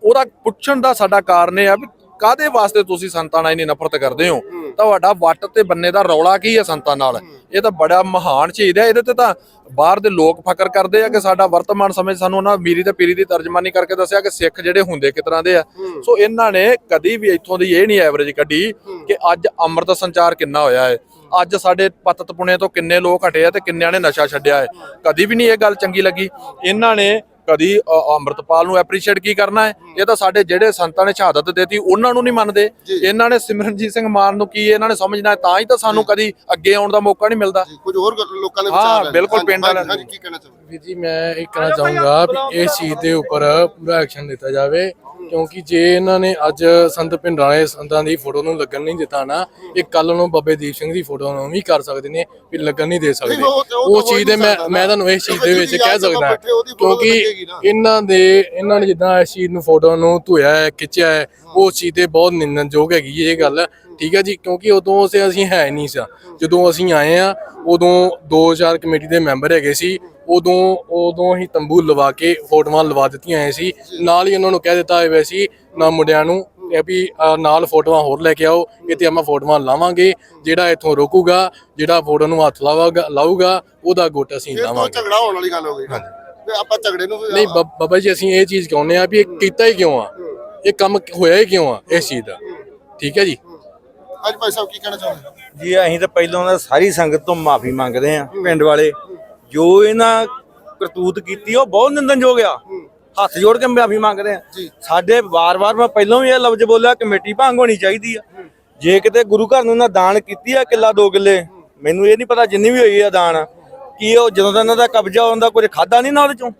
ਉਹਦਾ ਪੁੱਛਣ ਦਾ ਸਾਡਾ ਕਾਰਨ ਇਹ ਆ ਵੀ ਕਾਦੇ ਵਾਸਤੇ ਤੁਸੀਂ ਸੰਤਾਂ ਨਾਲ ਇੰਨੀ ਨਫ਼ਰਤ ਕਰਦੇ ਹੋ? ਤੁਹਾਡਾ ਵੱਟ ਤੇ ਬੰਨੇ ਦਾ ਰੌਲਾ ਕੀ ਹੈ ਸੰਤਾਂ ਨਾਲ? ਇਹ ਤਾਂ ਬੜਾ ਮਹਾਨ ਸ਼ਹੀਦ ਹੈ। ਇਹਦੇ ਤੇ ਤਾਂ ਬਾਹਰ ਦੇ ਲੋਕ ਫਕਰ ਕਰਦੇ ਆ ਕਿ ਸਾਡਾ ਵਰਤਮਾਨ ਸਮੇਂ ਸਾਨੂੰ ਉਹਨਾਂ ਮੀਰੀ ਤੇ ਪੀਰੀ ਦੀ ਤਰਜਮਾਨੀ ਕਰਕੇ ਦੱਸਿਆ ਕਿ ਸਿੱਖ ਜਿਹੜੇ ਹੁੰਦੇ ਕਿਸ ਤਰ੍ਹਾਂ ਦੇ ਆ। ਸੋ ਇਹਨਾਂ ਨੇ ਕਦੀ ਵੀ ਇੱਥੋਂ ਦੀ ਇਹ ਨਹੀਂ ਐਵਰੇਜ ਕੱਢੀ ਕਿ ਅੱਜ ਅੰਮ੍ਰਿਤ ਸੰਚਾਰ ਕਿੰਨਾ ਹੋਇਆ ਹੈ। ਅੱਜ ਸਾਡੇ ਪਤਤ ਪੁਣੇ ਤੋਂ ਕਿੰਨੇ ਲੋਕ ਹਟੇ ਆ ਤੇ ਕਿੰਨਿਆਂ ਨੇ ਨਸ਼ਾ ਛੱਡਿਆ ਹੈ। ਕਦੀ ਵੀ ਨਹੀਂ ਇਹ ਗੱਲ ਚੰਗੀ ਲੱਗੀ। ਇਹਨਾਂ ਨੇ ਕਦੀ ਅ, ਅੰਮ੍ਰਿਤਪਾਲ ਨੂੰ ਐਪਰੀਸ਼ੀਏਟ ਕੀ ਕਰਨਾ ਹੈ? ਇਹ ਤਾਂ ਸਾਡੇ ਜਿਹੜੇ ਸੰਤਾਂ ਨੇ ਸ਼ਹਾਦਤ ਦਿੱਤੀ ਉਹਨਾਂ ਨੂੰ ਨਹੀਂ ਮੰਨਦੇ। ਇਹਨਾਂ ਨੇ ਸਿਮਰਨਜੀਤ ਸਿੰਘ ਮਾਨ ਨੂੰ ਕੀ ਇਹਨਾਂ ਨੇ ਸਮਝਣਾ ਤਾਂ ਹੀ ਤਾਂ ਸਾਨੂੰ ਕਦੀ ਅੱਗੇ ਆਉਣ ਦਾ ਮੌਕਾ ਨਹੀਂ ਮਿਲਦਾ। ਕੁਝ ਹੋਰ ਲੋਕਾਂ ਦੇ ਵਿਚਾਰ ਹੈ। ਬਿਲਕੁਲ ਪਿੰਡ ਵਾਲਿਆਂ ਹਾਂਜੀ ਕੀ ਕਹਿਣਾ ਚਾਹੁੰਦੇ ਜੀ ਮੈਂ ਇਹ ਕਹਿਣਾ ਚਾਹੂੰਗਾ ਵੀ ਇਸ ਚੀਜ਼ ਦੇ ਉੱਪਰ ਪੂਰਾ ਐਕਸ਼ਨ ਲਿੱਤਾ ਜਾਵੇ। ਕਿਉਂਕਿ ਜੇ ਇਹਨਾਂ ਨੇ ਅੱਜ ਸੰਤ ਪਿੰਡਰਾਲੇ ਸੰਤਾਂ ਦੀ ਫੋਟੋ ਨੂੰ ਲੱਗਣ ਨਹੀਂ ਦਿੱਤਾ ਨਾ ਇਹ ਕੱਲ ਨੂੰ ਬਾਬੇ ਦੀਪ ਸਿੰਘ ਦੀ ਫੋਟੋ ਨੂੰ ਵੀ ਕਰ ਸਕਦੇ ਨੇ ਵੀ ਲੱਗਣ ਨਹੀਂ ਦੇ ਸਕਦੇ। ਉਹ ਚੀਜ਼ ਦੇ ਮੈਂ ਮੈਂ ਤੁਹਾਨੂੰ ਇਸ ਚੀਜ਼ ਦੇ ਵਿੱਚ ਕਹਿ ਸਕਦਾ ਕਿਉਂਕਿ। ਇਹਨਾਂ ਦੇ ਇਹਨਾਂ ਨੇ ਜਿੱਦਾਂ ਇਸ ਚੀਜ਼ ਨੂੰ ਫੋਟੋ ਨੂੰ ਧੋਇਆ ਹੈ ਖਿੱਚਿਆ ਹੈ ਉਹ ਚੀਜ਼ ਤੇ ਬਹੁਤ ਨਿੰਦਣਯੋਗ ਹੈਗੀ ਇਹ ਗੱਲ। ਠੀਕ ਹੈ ਜੀ ਕਿਉਂਕਿ ਉਦੋਂ ਅਸੀਂ ਅਸੀਂ ਹੈ ਨਹੀਂ ਸੀ। ਜਦੋਂ ਅਸੀਂ ਆਏ ਆ ਉਦੋਂ 2000 ਕਮੇਟੀ ਦੇ ਮੈਂਬਰ ਹੈਗੇ ਸੀ ਉਦੋਂ ਉਦੋਂ ਹੀ ਤੰਬੂ ਲਵਾ ਕੇ ਫੋਟੋਆਂ ਲਵਾ ਦਿੱਤੀਆਂ ਹੋਈਆਂ ਸੀ। ਨਾਲ ਹੀ ਉਹਨਾਂ ਨੂੰ ਕਹਿ ਦਿੱਤਾ ਹੋਇਆ ਸੀ ਨਾ ਮੁੰਡਿਆਂ ਨੂੰ ਇਹ ਵੀ ਨਾਲ ਫੋਟੋਆਂ ਹੋਰ ਲੈ ਕੇ ਆਓ ਇੱਥੇ ਆਪਾਂ ਫੋਟੋਆਂ ਲਾਵਾਂਗੇ ਜਿਹੜਾ ਇੱਥੋਂ ਰੋਕੂਗਾ ਜਿਹੜਾ ਫੋਟੋ ਨੂੰ ਹੱਥ ਲਾਵਾਗਾ ਲਾਊਗਾ ਉਹਦਾ ਗੁੱਟ ਅਸੀਂ ਇਹ ਤਾਂ ਲਾਵਾਂਗੇ। ਝਗੜਾ ਹੋਣ ਵਾਲੀ ਗੱਲ ਹੋ ਗਈ ਤੇ ਆਪਾਂ ਝਗੜੇ ਨੂੰ ਨਹੀਂ ਬਾਬਾ ਜੀ ਅਸੀਂ ਇਹ ਚੀਜ਼ ਕਹਿੰਦੇ ਆ ਵੀ ਇਹ ਕੀਤਾ ਹੀ ਕਿਉਂ ਆ? ਇਹ ਕੰਮ ਹੋਇਆ ਹੀ ਕਿਉਂ ਆ ਇਸ ਚੀਜ਼ ਦਾ? ਠੀਕ ਹੈ ਜੀ? ਅੱਜ ਭਾਈ ਸਾਹਿਬ ਕੀ ਕਹਿਣਾ ਚਾਹੁੰਦੇ ਜੀ ਅਸੀਂ ਤਾਂ ਪਹਿਲਾਂ ਤਾਂ ਸਾਰੀ ਸੰਗਤ ਤੋਂ ਮਾਫੀ ਮੰਗਦੇ ਆ ਪਿੰਡ ਵਾਲੇ। ਜੋ ਇਹਨਾਂ ਕਰਤੂਤ ਕੀਤੀ ਉਹ ਬਹੁਤ ਨਿੰਦਨਯੋਗ ਆ। ਹੱਥ ਜੋੜ ਕੇ ਮਾਫੀ ਮੰਗਦੇ ਆ। ਸਾਡੇ ਵਾਰ-ਵਾਰ ਮੈਂ ਪਹਿਲਾਂ ਵੀ ਇਹ ਲਫ਼ਜ਼ ਬੋਲਿਆ ਕਮੇਟੀ ਭੰਗ ਹੋਣੀ ਚਾਹੀਦੀ ਆ। ਜੇ ਕਿਤੇ ਗੁਰੂ ਘਰ ਨੂੰ ਨਾ ਦਾਨ ਕੀਤੀ ਆ ਕਿੱਲਾ ਦੋ ਕਿੱਲੇ ਮੈਨੂੰ ਇਹ ਨਹੀਂ ਪਤਾ ਜਿੰਨੀ ਵੀ ਹੋਈ ਆ ਦਾਨ ਕੀ ਉਹ ਜਦੋਂ ਦਾ ਇਹਨਾਂ ਦਾ ਕਬਜ਼ਾ ਹੁੰਦਾ ਕੁਝ ਖਾਦਾ ਨਹੀਂ ਨਾ ਉਹਦੇ ਚੋਂ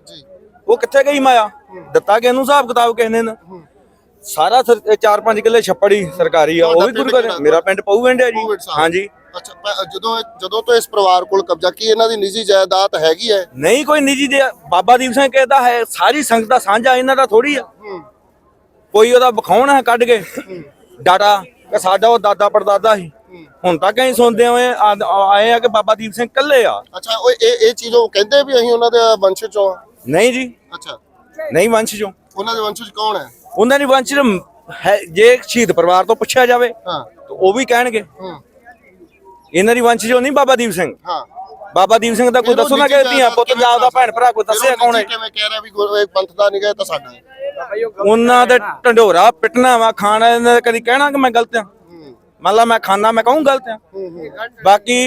ਉਹ ਕਿੱਥੇ ਗਈ ਮਾਇਆ? ਦਿੱਤਾ ਕਿ ਇਹਨੂੰ ਹਿਸਾਬ ਕਿਤਾਬ ਕਿਸ ਨੇ ਨਾ? ਸਾਰਾ 4-5 ਕਿੱਲੇ ਛੱਪੜੀ ਸਰਕਾਰੀ ਆ ਉਹ ਵੀ ਗੁਰੂ ਘਰ? ਮੇਰਾ ਪਿੰਡ ਪਊਵਿੰਡ ਹੈ ਜੀ। ਹਾਂਜੀ। ਅੱਛਾ ਪ- ਜਦੋਂ ਜਦੋਂ ਤੋਂ ਇਸ ਪਰਿਵਾਰ ਕੋਲ ਕਬਜ਼ਾ ਕੀ ਇਹਨਾਂ ਦੀ ਨਿੱਜੀ ਜਾਇਦਾਦ ਹੈਗੀ ਹੈ? ਨਹੀਂ ਕੋਈ ਨਿੱਜੀ ਦੇ ਬਾਬਾ ਦੀਪ ਸਿੰਘ ਕਹਿੰਦਾ ਹੈ ਸਾਰੀ ਸੰਗਤ ਦਾ ਸਾਂਝਾ ਇਹਨਾਂ ਦਾ ਥੋੜੀ ਆ। ਕੋਈ ਉਹਦਾ ਵਿਖਾਉਣ ਹੈ ਕੱਢ ਕੇ। ਡਾਟਾ ਕਿ ਸਾਡਾ ਉਹ ਦਾਦਾ ਪੜਦਾਦਾ ਸੀ। ਹੁਣ ਤੱਕ ਅਸੀਂ ਸੁਣਦੇ ਹੋਏ ਆ- ਆਏ ਆ ਕਿ ਬਾਬਾ ਦੀਪ ਸਿੰਘ ਇਕੱਲੇ ਆ। ਅੱਛਾ ਉਹ ਇਹ ਇਹ ਚੀਜ਼ ਉਹ ਕਹਿੰਦੇ ਵੀ ਅਸੀਂ ਉਹਨਾਂ ਦੇ ਵੰਸ਼ ਚੋਂ ਹਾਂ। ਨਹੀਂ ਜੀ। ਅੱਛਾ। ਨਹੀਂ ਵੰਸ਼ ਚੋਂ। ਉਹਨਾਂ ਦੇ ਵੰਸ਼ ਚ ਕੌਣ ਹੈ? ਉਹਨਾਂ ਦੀ ਵੰਸ਼ ਜੇ ਸ਼ਹੀਦ ਪਰਿਵਾਰ ਤੋਂ ਪੁੱਛਿਆ ਜਾਵੇ ਹਾਂ। ਤਾਂ ਉਹ ਵੀ ਕਹਿਣਗੇ। ਹੂੰ। ਇਹਨਾਂ ਦੀ ਵੰਸ਼ ਚੋਂ ਨਹੀਂ ਬਾਬਾ ਦੀਪ ਸਿੰਘ। ਹਾਂ। ਬਾਬਾ ਦੀਪ ਸਿੰਘ ਦਾ ਕੋਈ ਦੱਸੋ ਨਾ ਕਿ ਧੀਆਂ ਪੁੱਤ ਦਾ ਉਹਦਾ ਭੈਣ ਭਰਾ ਕੋਈ ਦੱਸਿਆ ਕੌਣ ਹੈ? ਕਿਵੇਂ ਕਹਿ ਰਿਹਾ ਵੀ ਗੁਰੂ ਇੱਕ ਪੰਥ ਦਾ ਨਹੀਂ ਗਏ ਤਾਂ ਸਾਡਾ ਉਹਨਾਂ ਦੇ ਢੰਡੋਰਾ ਪਿਟਣਾ ਵਾ ਖਾਣਾ ਇਹਨਾਂ ਨੇ ਕਦੀ ਕਹਿਣਾ ਕਿ ਮੈਂ ਗਲਤ ਆ ਮੰਨ ਲਾ ਮੈਂ ਖਾਣਾ ਮੈਂ ਕਹੂੰ ਗਲਤ ਆ ਬਾਕੀ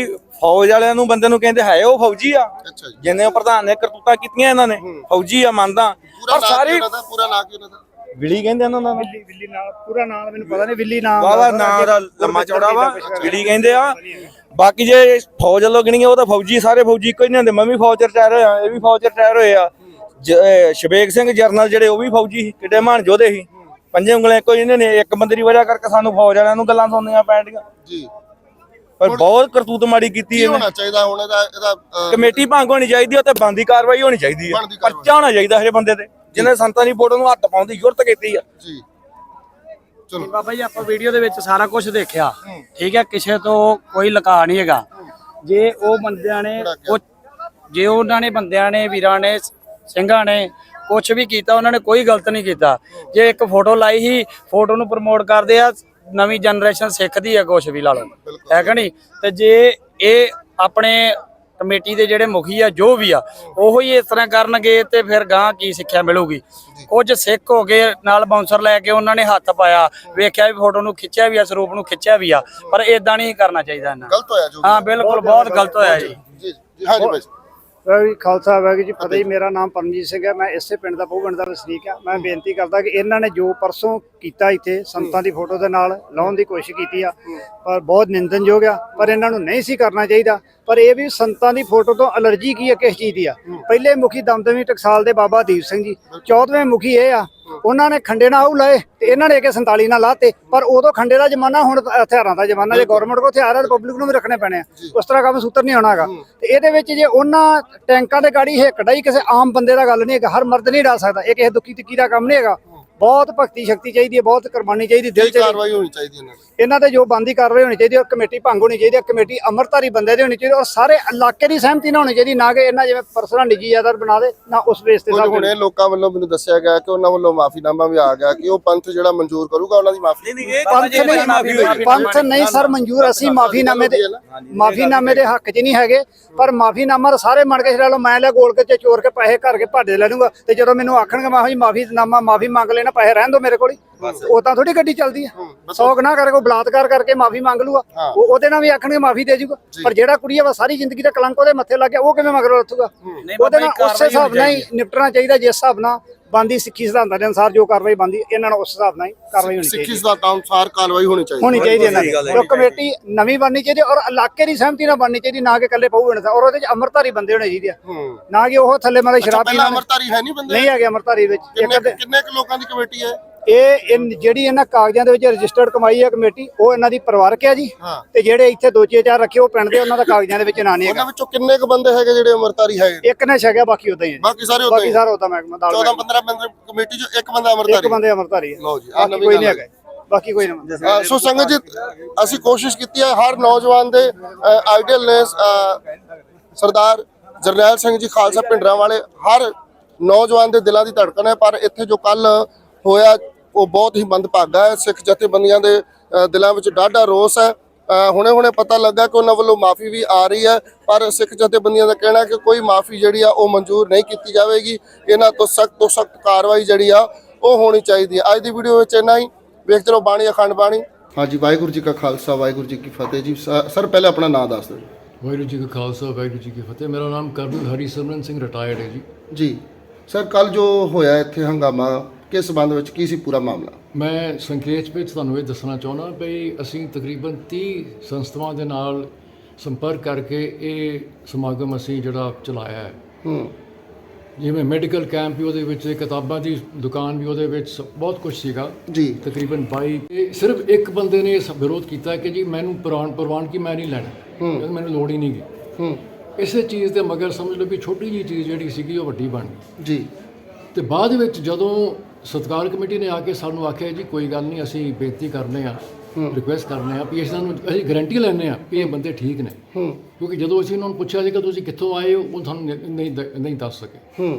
ਫੌਜ ਵਾਲਿਆਂ ਨੂੰ ਬੰਦੇ ਨੂੰ ਕਹਿੰਦੇ ਹੈ ਉਹ ਫੌਜੀ ਆ। ਜੀ। ਜਿੰਨੇ ਪ੍ਰਧਾਨ ਨੇ ਕਰਤੂਤਾਂ ਕੀਤੀਆਂ ਇਹਨਾਂ ਨੇ ਫੌਜੀ ਆ ਮੰਨਦਾ। ਪੂਰਾ ਪਰ ਨਾਂ ਸਾਰੇ ਕੀ ਉਹਨਾਂ ਦਾ? ਪੂਰਾ ਨਾਂ ਕੀ ਉਹਨਾਂ ਦਾ ਵਿਲੀ ਕਹਿੰਦੇ ਨਾਲ ਪੂਰਾ ਨਾਮ ਮੈਨੂੰ ਪਤਾ ਨਹੀਂ ਵਿੱਲੀ ਨਾਮ ਵਾਵਾ ਨਾਂ ਦਾ ਲੰਮਾ ਚੌੜਾ ਵਾ ਵਿਲੀ ਕਹਿੰਦੇ ਆ। ਬਾਕੀ ਜੇ ਫੌਜ ਵੱਲੋਂ ਗਿਣੀਏ ਉਹ ਤਾਂ ਫੌਜੀ ਸਾਰੇ ਫੌਜੀ ਇੱਕੋ ਹੀ ਨਹੀਂ ਹੁੰਦੇ ਮੈਂ ਵੀ ਫੌਜ ਰਿਟਾਇਰ ਹੋਇਆ ਇਹ ਵੀ ਫੌਜ ਰਿਟਾਇਰ ਹੋਏ ਆ। ਜ- ਅਹ ਸਿੰਘ ਜਰਨਲ ਜਿਹੜੇ ਉਹ ਵੀ ਫੌਜੀ ਸੀ ਕਿੱਡੇ ਮਾਨ ਯੋਧੇ ਸੀ। ਪੰਜੇ ਉਂਗਲਾਂ ਇੱਕੋ ਜਿਹੇ ਨੇ ਇੱਕ ਬੰਦੇ ਦੀ ਵਜ੍ਹਾ ਕਰਕੇ ਸਾਨੂੰ ਫੌਜ ਵਾਲਿਆਂ ਨੂੰ ਗੱਲਾਂ ਸੁਣਨੀਆਂ ਪੈਣਦੀਆਂ ਜੀ। ਪਰ ਬਹੁਤ ਕਰਤੂਤ ਮਾੜੀ ਕੀਤੀ ਕੀ ਇਹਨੇ। ਹੋਣਾ ਚਾਹੀਦਾ ਹੁਣ ਇਹਦਾ ਇਹਦਾ ਅਹ, ਕਮੇਟੀ ਭੰਗ ਹੋਣੀ ਚਾਹੀਦੀ ਹੈ ਤੇ ਬੰਦੀ ਕਾਰਵਾਈ ਹੋਣੀ ਚਾਹੀਦੀ ਹੈ ਬਣਦੀ ਕਾਰਵਾਈ। ਪਰਚਾ ਹੋਣਾ ਚਾਹੀਦਾ ਹਰੇ ਬੰਦੇ ਤੇ। ਜਿਹਨੇ ਸੰਤਾਂ ਦੀ ਫੋਟੋ ਨੂੰ ਹੱਥ ਪਾਉਣ ਦੀ ਜ਼ਰੂਰਤ ਕੀਤੀ ਆ। ਜੀ। ਚਲੋ। ਬਾਬਾ ਜੀ ਆਪਾਂ ਵੀਡੀਓ ਦੇ ਵਿੱਚ ਸਾਰਾ ਕੁਝ ਦੇਖਿਆ। ਠੀਕ ਹੈ ਕਿਸੇ ਤੋਂ ਕੋਈ ਲਕਾ ਨਹੀਂ ਹੈਗਾ। ਜੇ ਉਹ ਬੰਦਿਆਂ ਨੇ ਕੁਛ- ਜੇ ਉਹਨਾਂ ਨੇ ਬੰਦਿਆਂ ਨੇ ਵੀਰਾਂ ਨੇ ਸਿੰਘਾਂ ਨੇ ਕੁਝ ਵੀ ਕੀਤਾ ਉਹਨਾਂ ਨੇ ਕੋਈ ਗਲਤ ਨਹੀਂ ਕੀਤਾ। ਜੇ ਇੱਕ ਫੋਟੋ ਲਾਈ ਸੀ ਫੋਟੋ ਨੂੰ ਪ੍ਰਮੋਟ ਕਰਦੇ ਆ ਨਵੀਂ ਜਨਰੇਸ਼ਨ ਸਿੱਖਦੀ ਹੈ ਕੁਝ ਵੀ ਲਾ ਲਓ। ਹੈ ਕਿ ਨਹੀਂ? ਤੇ ਜੇ ਇਹ ਆਪਣੇ ਕਮੇਟੀ ਦੇ ਜਿਹੜੇ ਮੁਖੀ ਆ ਜੋ ਵੀ ਆ ਉਹੋ ਹੀ ਇਸ ਤਰ੍ਹਾਂ ਕਰਨਗੇ ਤੇ ਫਿਰ ਗਾਂ ਕੀ ਸਿੱਖਿਆ ਮਿਲੂਗੀ। ਕੁਝ ਸਿੱਖ ਹੋ ਗਏ ਨਾਲ ਬਾਉਂਸਰ ਲੈ ਕੇ ਉਹਨਾਂ ਨੇ ਹੱਥ ਪਾਇਆ ਵੇਖਿਆ ਵੀ ਫੋਟੋ ਨੂੰ ਖਿੱਚਿਆ ਵੀ ਆ ਸਰੂਪ ਨੂੰ ਖਿੱਚਿਆ ਵੀ ਆ ਪਰ ਇਦਾਂ ਨਹੀਂ ਕਰਨਾ ਚਾਹੀਦਾ ਇਹਨਾਂ ਗਲਤ ਹੋਇਆ ਜੋ ਹਾਂ ਬਿਲਕੁਲ ਬਹੁਤ ਗਲਤ ਹੋਇਆ ਜੀ। ਜੀ। ਜੀ ਹਾਂਜੀ ਭਾਈ। ਖਾਲਸਾ ਵਾਹਿਗੁਰੂ ਜੀ ਫਤਿਹ। ਮੇਰਾ ਨਾਮ ਪਰਮਜੀਤ ਸਿੰਘ ਹੈ ਮੈਂ ਇਸੇ ਪਿੰਡ ਦਾ ਪਿੰਡ ਦਾ ਵਸਨੀਕ ਹਾਂ। ਮੈਂ ਬੇਨਤੀ ਕਰਦਾ ਕਿ ਇਹਨਾਂ ਨੇ ਜੋ ਪਰਸੋਂ ਕੀਤਾ ਇੱਥੇ ਸੰਤਾਂ ਦੀ ਫੋਟੋ ਦੇ ਨਾਲ ਲਾਉਣ ਦੀ ਕੋਸ਼ਿਸ਼ ਕੀਤੀ ਆ ਪਰ ਬਹੁਤ ਨਿੰਦਨਯੋਗ ਆ ਪਰ ਇਹਨਾਂ ਨੂੰ ਨਹੀਂ ਸੀ ਕਰਨਾ ਚਾਹੀਦਾ। ਪਰ ਇਹ ਵੀ ਸੰਤਾਂ ਦੀ ਫੋਟੋ ਤੋਂ ਅਲਰਜੀ ਕੀ ਹੈ ਕਿਸ ਚੀਜ਼ ਦੀ ਆ? ਪਹਿਲੇ ਮੁਖੀ ਦਮਦਮੀ ਟਕਸਾਲ ਦੇ ਬਾਬਾ ਦੀਪ ਸਿੰਘ ਜੀ 14ਵੇਂ ਮੁਖੀ ਇਹ ਆ। ਉਹਨਾਂ ਨੇ ਖੰਡੇ ਨਾਲ ਆਉ ਲਾਏ ਤੇ ਇਹਨਾਂ ਨੇ AK47 ਨਾਲ ਲਾਤੇ। ਪਰ ਉਦੋਂ ਖੰਡੇ ਦਾ ਜ਼ਮਾਨਾ ਹੁਣ ਹਥਿਆਰਾਂ ਦਾ ਜ਼ਮਾਨਾ ਜੇ ਗਵਰਨਮੈਂਟ ਕੋਲ ਹਥਿਆਰ ਆ ਤਾਂ ਪਬਲਿਕ ਨੂੰ ਵੀ ਰੱਖਣੇ ਪੈਣੇ ਆ। ਉਸ ਤਰ੍ਹਾਂ ਕੰਮ ਸੂਤਰ ਨਹੀਂ ਹੋਣਾਗਾ ਤੇ ਇਹਦੇ ਵਿੱਚ ਜੇ ਉਹਨਾਂ ਟੈਂਕਾਂ ਦੇ ਗਾੜੀ ਹਿੱਕੜਾ ਹੀ ਕਿਸੇ ਆਮ ਬੰਦੇ ਦਾ ਗੱਲ ਨਹੀਂ ਹੈਗਾ। ਹਰ ਮਰਦ ਨਹੀਂ ਡਾ ਸਕਦਾ। ਇਹ ਕਿਸੇ ਦੁੱਖੀ ਤਿੱਕੀ ਦਾ ਕੰਮ ਨਹੀਂ ਹੈਗਾ। ਬਹੁਤ ਭਗਤੀ ਸ਼ਕਤੀ ਚਾਹੀਦੀ ਹੈ ਬਹੁਤ ਕੁਰਬਾਨੀ ਚਾਹੀਦੀ ਦਿਲ ਕੀ ਚ ਕਾਰਵਾਈ ਹੋਣੀ ਚਾਹੀਦੀ ਇਹਨਾਂ ਦੀ? ਇਹਨਾਂ ਤੇ ਜੋ ਬੰਦੀ ਕਾਰਵਾਈ ਹੋਣੀ ਚਾਹੀਦੀ ਹੈ ਕਮੇਟੀ ਭੰਗ ਹੋਣੀ ਚਾਹੀਦੀ ਹੈ ਕਮੇਟੀ ਅਮਰਤਾਰੀ ਬੰਦੇ ਦੀ ਹੋਣੀ ਚਾਹੀਦੀ ਹੈ ਔਰ ਸਾਰੇ ਇਲਾਕੇ ਦੀ ਸਹਿਮਤੀ ਨਾਲ ਹੋਣੀ ਚਾਹੀਦੀ ਨਾ ਕਿ ਇਹਨਾਂ ਜਿਵੇਂ ਪਰਸਨਲ ਨਿੱਜੀ ਯਾਦਰ ਬਣਾ ਦੇ ਨਾ ਉਸ ਬੇਸ ਤੇ ਕੁਝ ਸਭ ਹੁਣੇ ਲੋਕਾਂ ਵੱਲੋਂ ਮੈਨੂੰ ਦੱਸਿਆ ਗਿਆ ਕਿ ਉਹਨਾਂ ਵੱਲੋਂ ਮਾਫੀਨਾਮਾ ਵੀ ਆ ਗਿਆ ਕਿ ਉਹ ਪੰਥ ਜਿਹੜਾ ਮਨਜ਼ੂਰ ਕਰੂਗਾ ਉਹਨਾਂ ਦੀ ਮਾਫੀ ਪੰਥ ਨਹੀਂ ਪੰਥ ਨਹੀਂ ਸਰ ਮਨਜ਼ੂਰ ਅਸੀਂ ਮਾਫੀਨਾਮੇ ਦੇ ਮਾਫੀਨਾਮੇ ਦੇ ਹੱਕ 'ਚ ਨਹੀਂ ਹੈਗੇ ਪਰ ਮਾਫੀਨਾਮਾ ਤਾਂ ਸਾਰੇ ਮੜ ਕੇ ਛੜਾ ਲਓ ਮੈਂ ਲੈ ਗੋਲ ਕੇ ਚੋਰ ਕੇ ਪੈਸੇ ਘਰ ਕੇ ਭਾਡੇ ਲੈ ਲੂੰਗਾ ਤੇ ਜਦੋਂ ਮੈਨੂੰ ਆਖਣਗੇ ਮੈਂ ਜੀ ਮਾਫੀਨਾਮਾ ਮਾਫੀ ਮੰਗ ਲੈਣਾ ਪੈਸੇ ਰਹਿਣ ਦਿਓ ਮੇਰੇ ਕੋਲ। ਹੀ ਉਹ ਤਾਂ ਥੋੜੀ ਗੱਡੀ ਚੱਲਦੀ ਹੈ ਸੌ ਗੁਨਾਹ ਕਰਕੇ ਕੋਈ ਬਲਾਤਕਾਰ ਕਰਕੇ ਮਾਫੀ ਮੰਗ ਲੂਗਾ। ਉਹ ਉਹਦੇ ਨਾਲ ਵੀ ਆਖਣਗੇ ਮਾਫੀ ਦੇ ਜੂਗਾ। ਪਰ ਜਿਹੜਾ ਕੁੜੀ ਆ ਵਾ ਸਾਰੀ ਜ਼ਿੰਦਗੀ ਦਾ ਕਲੰਕ ਉਹਦੇ ਮੱਥੇ ਲੱਗ ਗਿਆ ਉਹ ਕਿਵੇਂ ਮਗਰੋਂ ਰੱਥੂਗਾ ਉਹਦੇ ਨਾਲ ਉਸੇ ਹਿਸਾਬ ਨਾਲ ਹੀ। ਨਿਪਟਣਾ ਚਾਹੀਦਾ ਜਿਸ ਹਿਸਾਬ ਨਾਲ ਬੰਦੀ ਸਿੱਖੀ ਸਿਧਾਂਤਾਂ ਦੇ ਅਨੁਸਾਰ ਜੋ ਕਾਰਵਾਈ ਬੰਦੀ ਇਹਨਾਂ ਨਾਲ ਉਸ ਹਿਸਾਬ ਨਾਲ ਹੀ ਕਾਰਵਾਈ ਹੋਣੀ ਚਾਹੀਦੀ ਸਿੱਖੀ ਸਿਧਾਂਤਾਂ ਅਨੁਸਾਰ ਕਾਰਵਾਈ ਹੋਣੀ ਚਾਹੀਦੀ ਹੋਣੀ ਚਾਹੀਦੀ ਇਹਨਾਂ ਦੀ। ਉਹ ਕਮੇਟੀ ਨਵੀਂ ਬਣਨੀ ਚਾਹੀਦੀ ਔਰ ਇਲਾਕੇ ਦੀ ਸਹਿਮਤੀ ਨਾਲ ਬਣਨੀ ਚਾਹੀਦੀ ਨਾ ਕਿ ਇਕੱਲੇ ਪਹੂ ਬਣਦਾ ਔਰ ਉਹਦੇ ਚ ਅਮਰਤਾਰੀ ਬੰਦੇ ਹੋਣੇ ਚਾਹੀਦੇ ਆ। ਹੂੰ। ਨਾ ਕਿ ਉਹ ਥੱਲੇ ਅੱਛਾ ਸ਼ਰਾਬ ਪਹਿਲਾਂ ਪੀਣਾ ਅਮਰਤਾਰੀ ਹੈ ਨਹੀਂ ਬੰਦੇ? ਨਹੀਂ ਹੈਗੇ ਅਮਰਤਾਰੀ ਵਿੱਚ। ਇੱਕ ਕਿੰਨੇ ਅੱਧੇ- ਕਿੰਨੇ ਕੁ ਲੋਕਾਂ ਦੀ ਕਮੇਟੀ ਹੈ? ਇਹ ਜਿਹੜੀ ਇਹਨਾਂ ਕਾਗਜ਼ਾਂ ਦੇ ਵਿੱਚ ਰਜਿਸਟਰਡ ਕਮਾਈ ਹੈ ਕਮੇਟੀ ਉਹ ਇਹਨਾਂ ਦੀ ਪਰਿਵਾਰਕ ਹੈ ਜੀ। ਹਾਂ। ਤੇ ਜਿਹੜੇ ਇੱਥੇ ਦੋ ਚੇ ਚਾਰ ਰੱਖੇ ਉਹ ਪਿੰਡ ਦੇ ਉਹਨਾਂ ਦਾ ਕਾਗਜ਼ਾਂ ਦੇ ਵਿੱਚ ਨਾਂ ਨਹੀਂ ਉਹਨਾਂ ਹੈਗਾ ਵਿੱਚੋਂ ਕਿੰਨੇ ਕੁ ਬੰਦੇ ਹੈਗੇ ਜਿਹੜੇ ਅਮਰਤਾਰੀ ਹੈਗੇ? ਇੱਕ ਨੇ ਛਕਿਆ ਬਾਕੀ ਉਦਾਂ ਹੀ ਹੈ ਜੀ। ਬਾਕੀ ਸਾਰੇ ਉੱਤੇ ਬਾਕੀ ਸਾਰਾ ਉਦਾਂ ਮਹਿਕਮਾ ਦਾਲ 14 ਮਹਿਕਮਾ। 15 ਬੰਦੇ ਕਮੇਟੀ ਚੋਂ ਇੱਕ ਬੰਦਾ ਇੱਕ ਅਮਰਤਾਰੀ ਬੰਦੇ ਅਮਰਤਾਰੀ ਹੈ। ਲਓ ਜੀ, ਆਹ ਬਾਕੀ ਨਵੀਂ ਕੋਈ ਨਹੀਂ ਹੈਗਾ ਬਾਕੀ ਕੋਈ ਨਾ ਅ, ਸੋ ਸੰਗਤ ਜੀ ਅਸੀਂ ਕੋਸ਼ਿਸ਼ ਕੀਤੀ ਹੈ ਹਰ ਨੌਜਵਾਨ ਦੇ ਆਈਡੀਅਲ ਨੇ ਅ, ਸਰਦਾਰ ਜਰਨੈਲ ਸਿੰਘ ਜੀ ਖਾਲਸਾ ਪਿੰਡਰਾਂ ਵਾਲੇ ਹਰ ਨੌਜਵਾਨ ਦੇ ਦਿਲਾਂ ਦੀ ਧੜਕਣ ਹੈ ਪਰ ਇੱਥੇ ਜੋ ਕੱਲ ਹੋਇਆ ਉਹ ਬਹੁਤ ਹੀ ਮੰਦਭਾਗਾ ਹੈ। ਸਿੱਖ ਜਥੇਬੰਦੀਆਂ ਦੇ ਦਿਲਾਂ ਵਿੱਚ ਡਾਢਾ ਰੋਸ ਹੈ। ਹੁਣੇ ਹੁਣੇ ਪਤਾ ਲੱਗਾ ਕਿ ਉਹਨਾਂ ਵੱਲੋਂ ਮਾਫੀ ਵੀ ਆ ਰਹੀ ਹੈ। ਪਰ ਸਿੱਖ ਜਥੇਬੰਦੀਆਂ ਦਾ ਕਹਿਣਾ ਹੈ ਕਿ ਕੋਈ ਮਾਫੀ ਜਿਹੜੀ ਆ ਉਹ ਮਨਜ਼ੂਰ ਨਹੀਂ ਕੀਤੀ ਜਾਵੇਗੀ। ਇਹਨਾਂ ਤੋਂ ਸਖਤ ਤੋਂ ਸਖਤ ਕਾਰਵਾਈ ਜਿਹੜੀ ਆ ਉਹ ਹੋਣੀ ਚਾਹੀਦੀ ਹੈ। ਅੱਜ ਦੀ ਵੀਡੀਓ ਵਿੱਚ ਇੰਨਾ ਹੀ। ਵੇਖਦੇ ਰਹੋ ਬਾਣੀ ਅਖੰਡ ਬਾਣੀ। ਹਾਂਜੀ ਵਾਹਿਗੁਰੂ ਜੀ ਕਾ ਖਾਲਸਾ ਵਾਹਿਗੁਰੂ ਜੀ ਕੀ ਫਤਿਹ ਜੀ। ਸ- ਸਰ ਪਹਿਲੇ ਆਪਣਾ ਨਾਮ ਦੱਸ ਦਿਓ। ਵਾਹਿਗੁਰੂ ਜੀ ਕਾ ਖਾਲਸਾ ਵਾਹਿਗੁਰੂ ਜੀ ਕੀ ਫਤਿਹ। ਮੇਰਾ ਨਾਮ ਕਰਨਲ ਹਰੀ ਸਿਮਰਨ ਸਿੰਘ ਰਿਟਾਇਰਡ ਹੈ ਜੀ। ਜੀ। ਸਰ ਕੱਲ ਜੋ ਹੋਇਆ ਇੱਥੇ ਹੰਗਾਮਾ ਕਿਸ ਸੰਬੰਧ ਵਿੱਚ ਕੀ ਸੀ ਪੂਰਾ ਮਾਮਲਾ? ਮੈਂ ਸੰਖੇਪ ਵਿੱਚ ਤੁਹਾਨੂੰ ਇਹ ਦੱਸਣਾ ਚਾਹੁੰਦਾ ਵੀ ਅਸੀਂ ਤਕਰੀਬਨ 30 ਸੰਸਥਾਵਾਂ ਦੇ ਨਾਲ ਸੰਪਰਕ ਕਰਕੇ ਇਹ ਸਮਾਗਮ ਅਸੀਂ ਜਿਹੜਾ ਚਲਾਇਆ ਹੈ। ਹੂੰ। ਜਿਵੇਂ ਮੈਡੀਕਲ ਕੈਂਪ ਵੀ ਉਹਦੇ ਵਿੱਚ ਕਿਤਾਬਾਂ ਦੀ ਦੁਕਾਨ ਵੀ ਉਹਦੇ ਵਿੱਚ ਬਹੁਤ ਕੁਝ ਸੀਗਾ। ਜੀ। ਤਕਰੀਬਨ 22 ਇਹ ਸਿਰਫ ਇੱਕ ਬੰਦੇ ਨੇ ਇਸ ਵਿਰੋਧ ਕੀਤਾ ਕਿ ਜੀ ਮੈਨੂੰ ਪ੍ਰਵਾਨ ਪ੍ਰਵਾਨਗੀ ਮੈਂ ਨਹੀਂ ਲੈਣਾ। ਕਹਿੰਦਾ ਮੈਨੂੰ ਲੋੜ ਹੀ ਨਹੀਂ ਗੀ। ਹੂੰ। ਇਸੇ ਚੀਜ਼ ਦੇ ਮਗਰ ਸਮਝ ਲਓ ਵੀ ਛੋਟੀ ਜਿਹੀ ਚੀਜ਼ ਜਿਹੜੀ ਸੀਗੀ ਉਹ ਵੱਡੀ ਬਣ ਗਈ। ਜੀ। ਤੇ ਬਾਅਦ ਵਿੱਚ ਜਦੋਂ ਸਤਕਾਰ ਕਮੇਟੀ ਨੇ ਆ ਕੇ ਸਾਨੂੰ ਆਖਿਆ ਜੀ ਕੋਈ ਗੱਲ ਨਹੀਂ ਅਸੀਂ ਬੇਨਤੀ ਕਰਨੇ ਆ ਰਿਕੁਐਸਟ ਕਰਨੇ ਆ ਵੀ ਇਸ ਨੂੰ ਅਸੀਂ ਗਾਰੰਟੀ ਲੈਣੇ ਆ ਕਿ ਇਹ ਬੰਦੇ ਠੀਕ ਨੇ। ਕਿਉਂਕਿ ਜਦੋਂ ਅਸੀਂ ਉਹਨਾਂ ਨੂੰ ਪੁੱਛਿਆ ਸੀ ਕਿ ਤੁਸੀਂ ਕਿੱਥੋਂ ਆਏ ਹੋ ਉਹ ਸਾਨੂੰ ਨਹੀਂ- ਨਹੀਂ ਦੱਸ ਸਕੇ।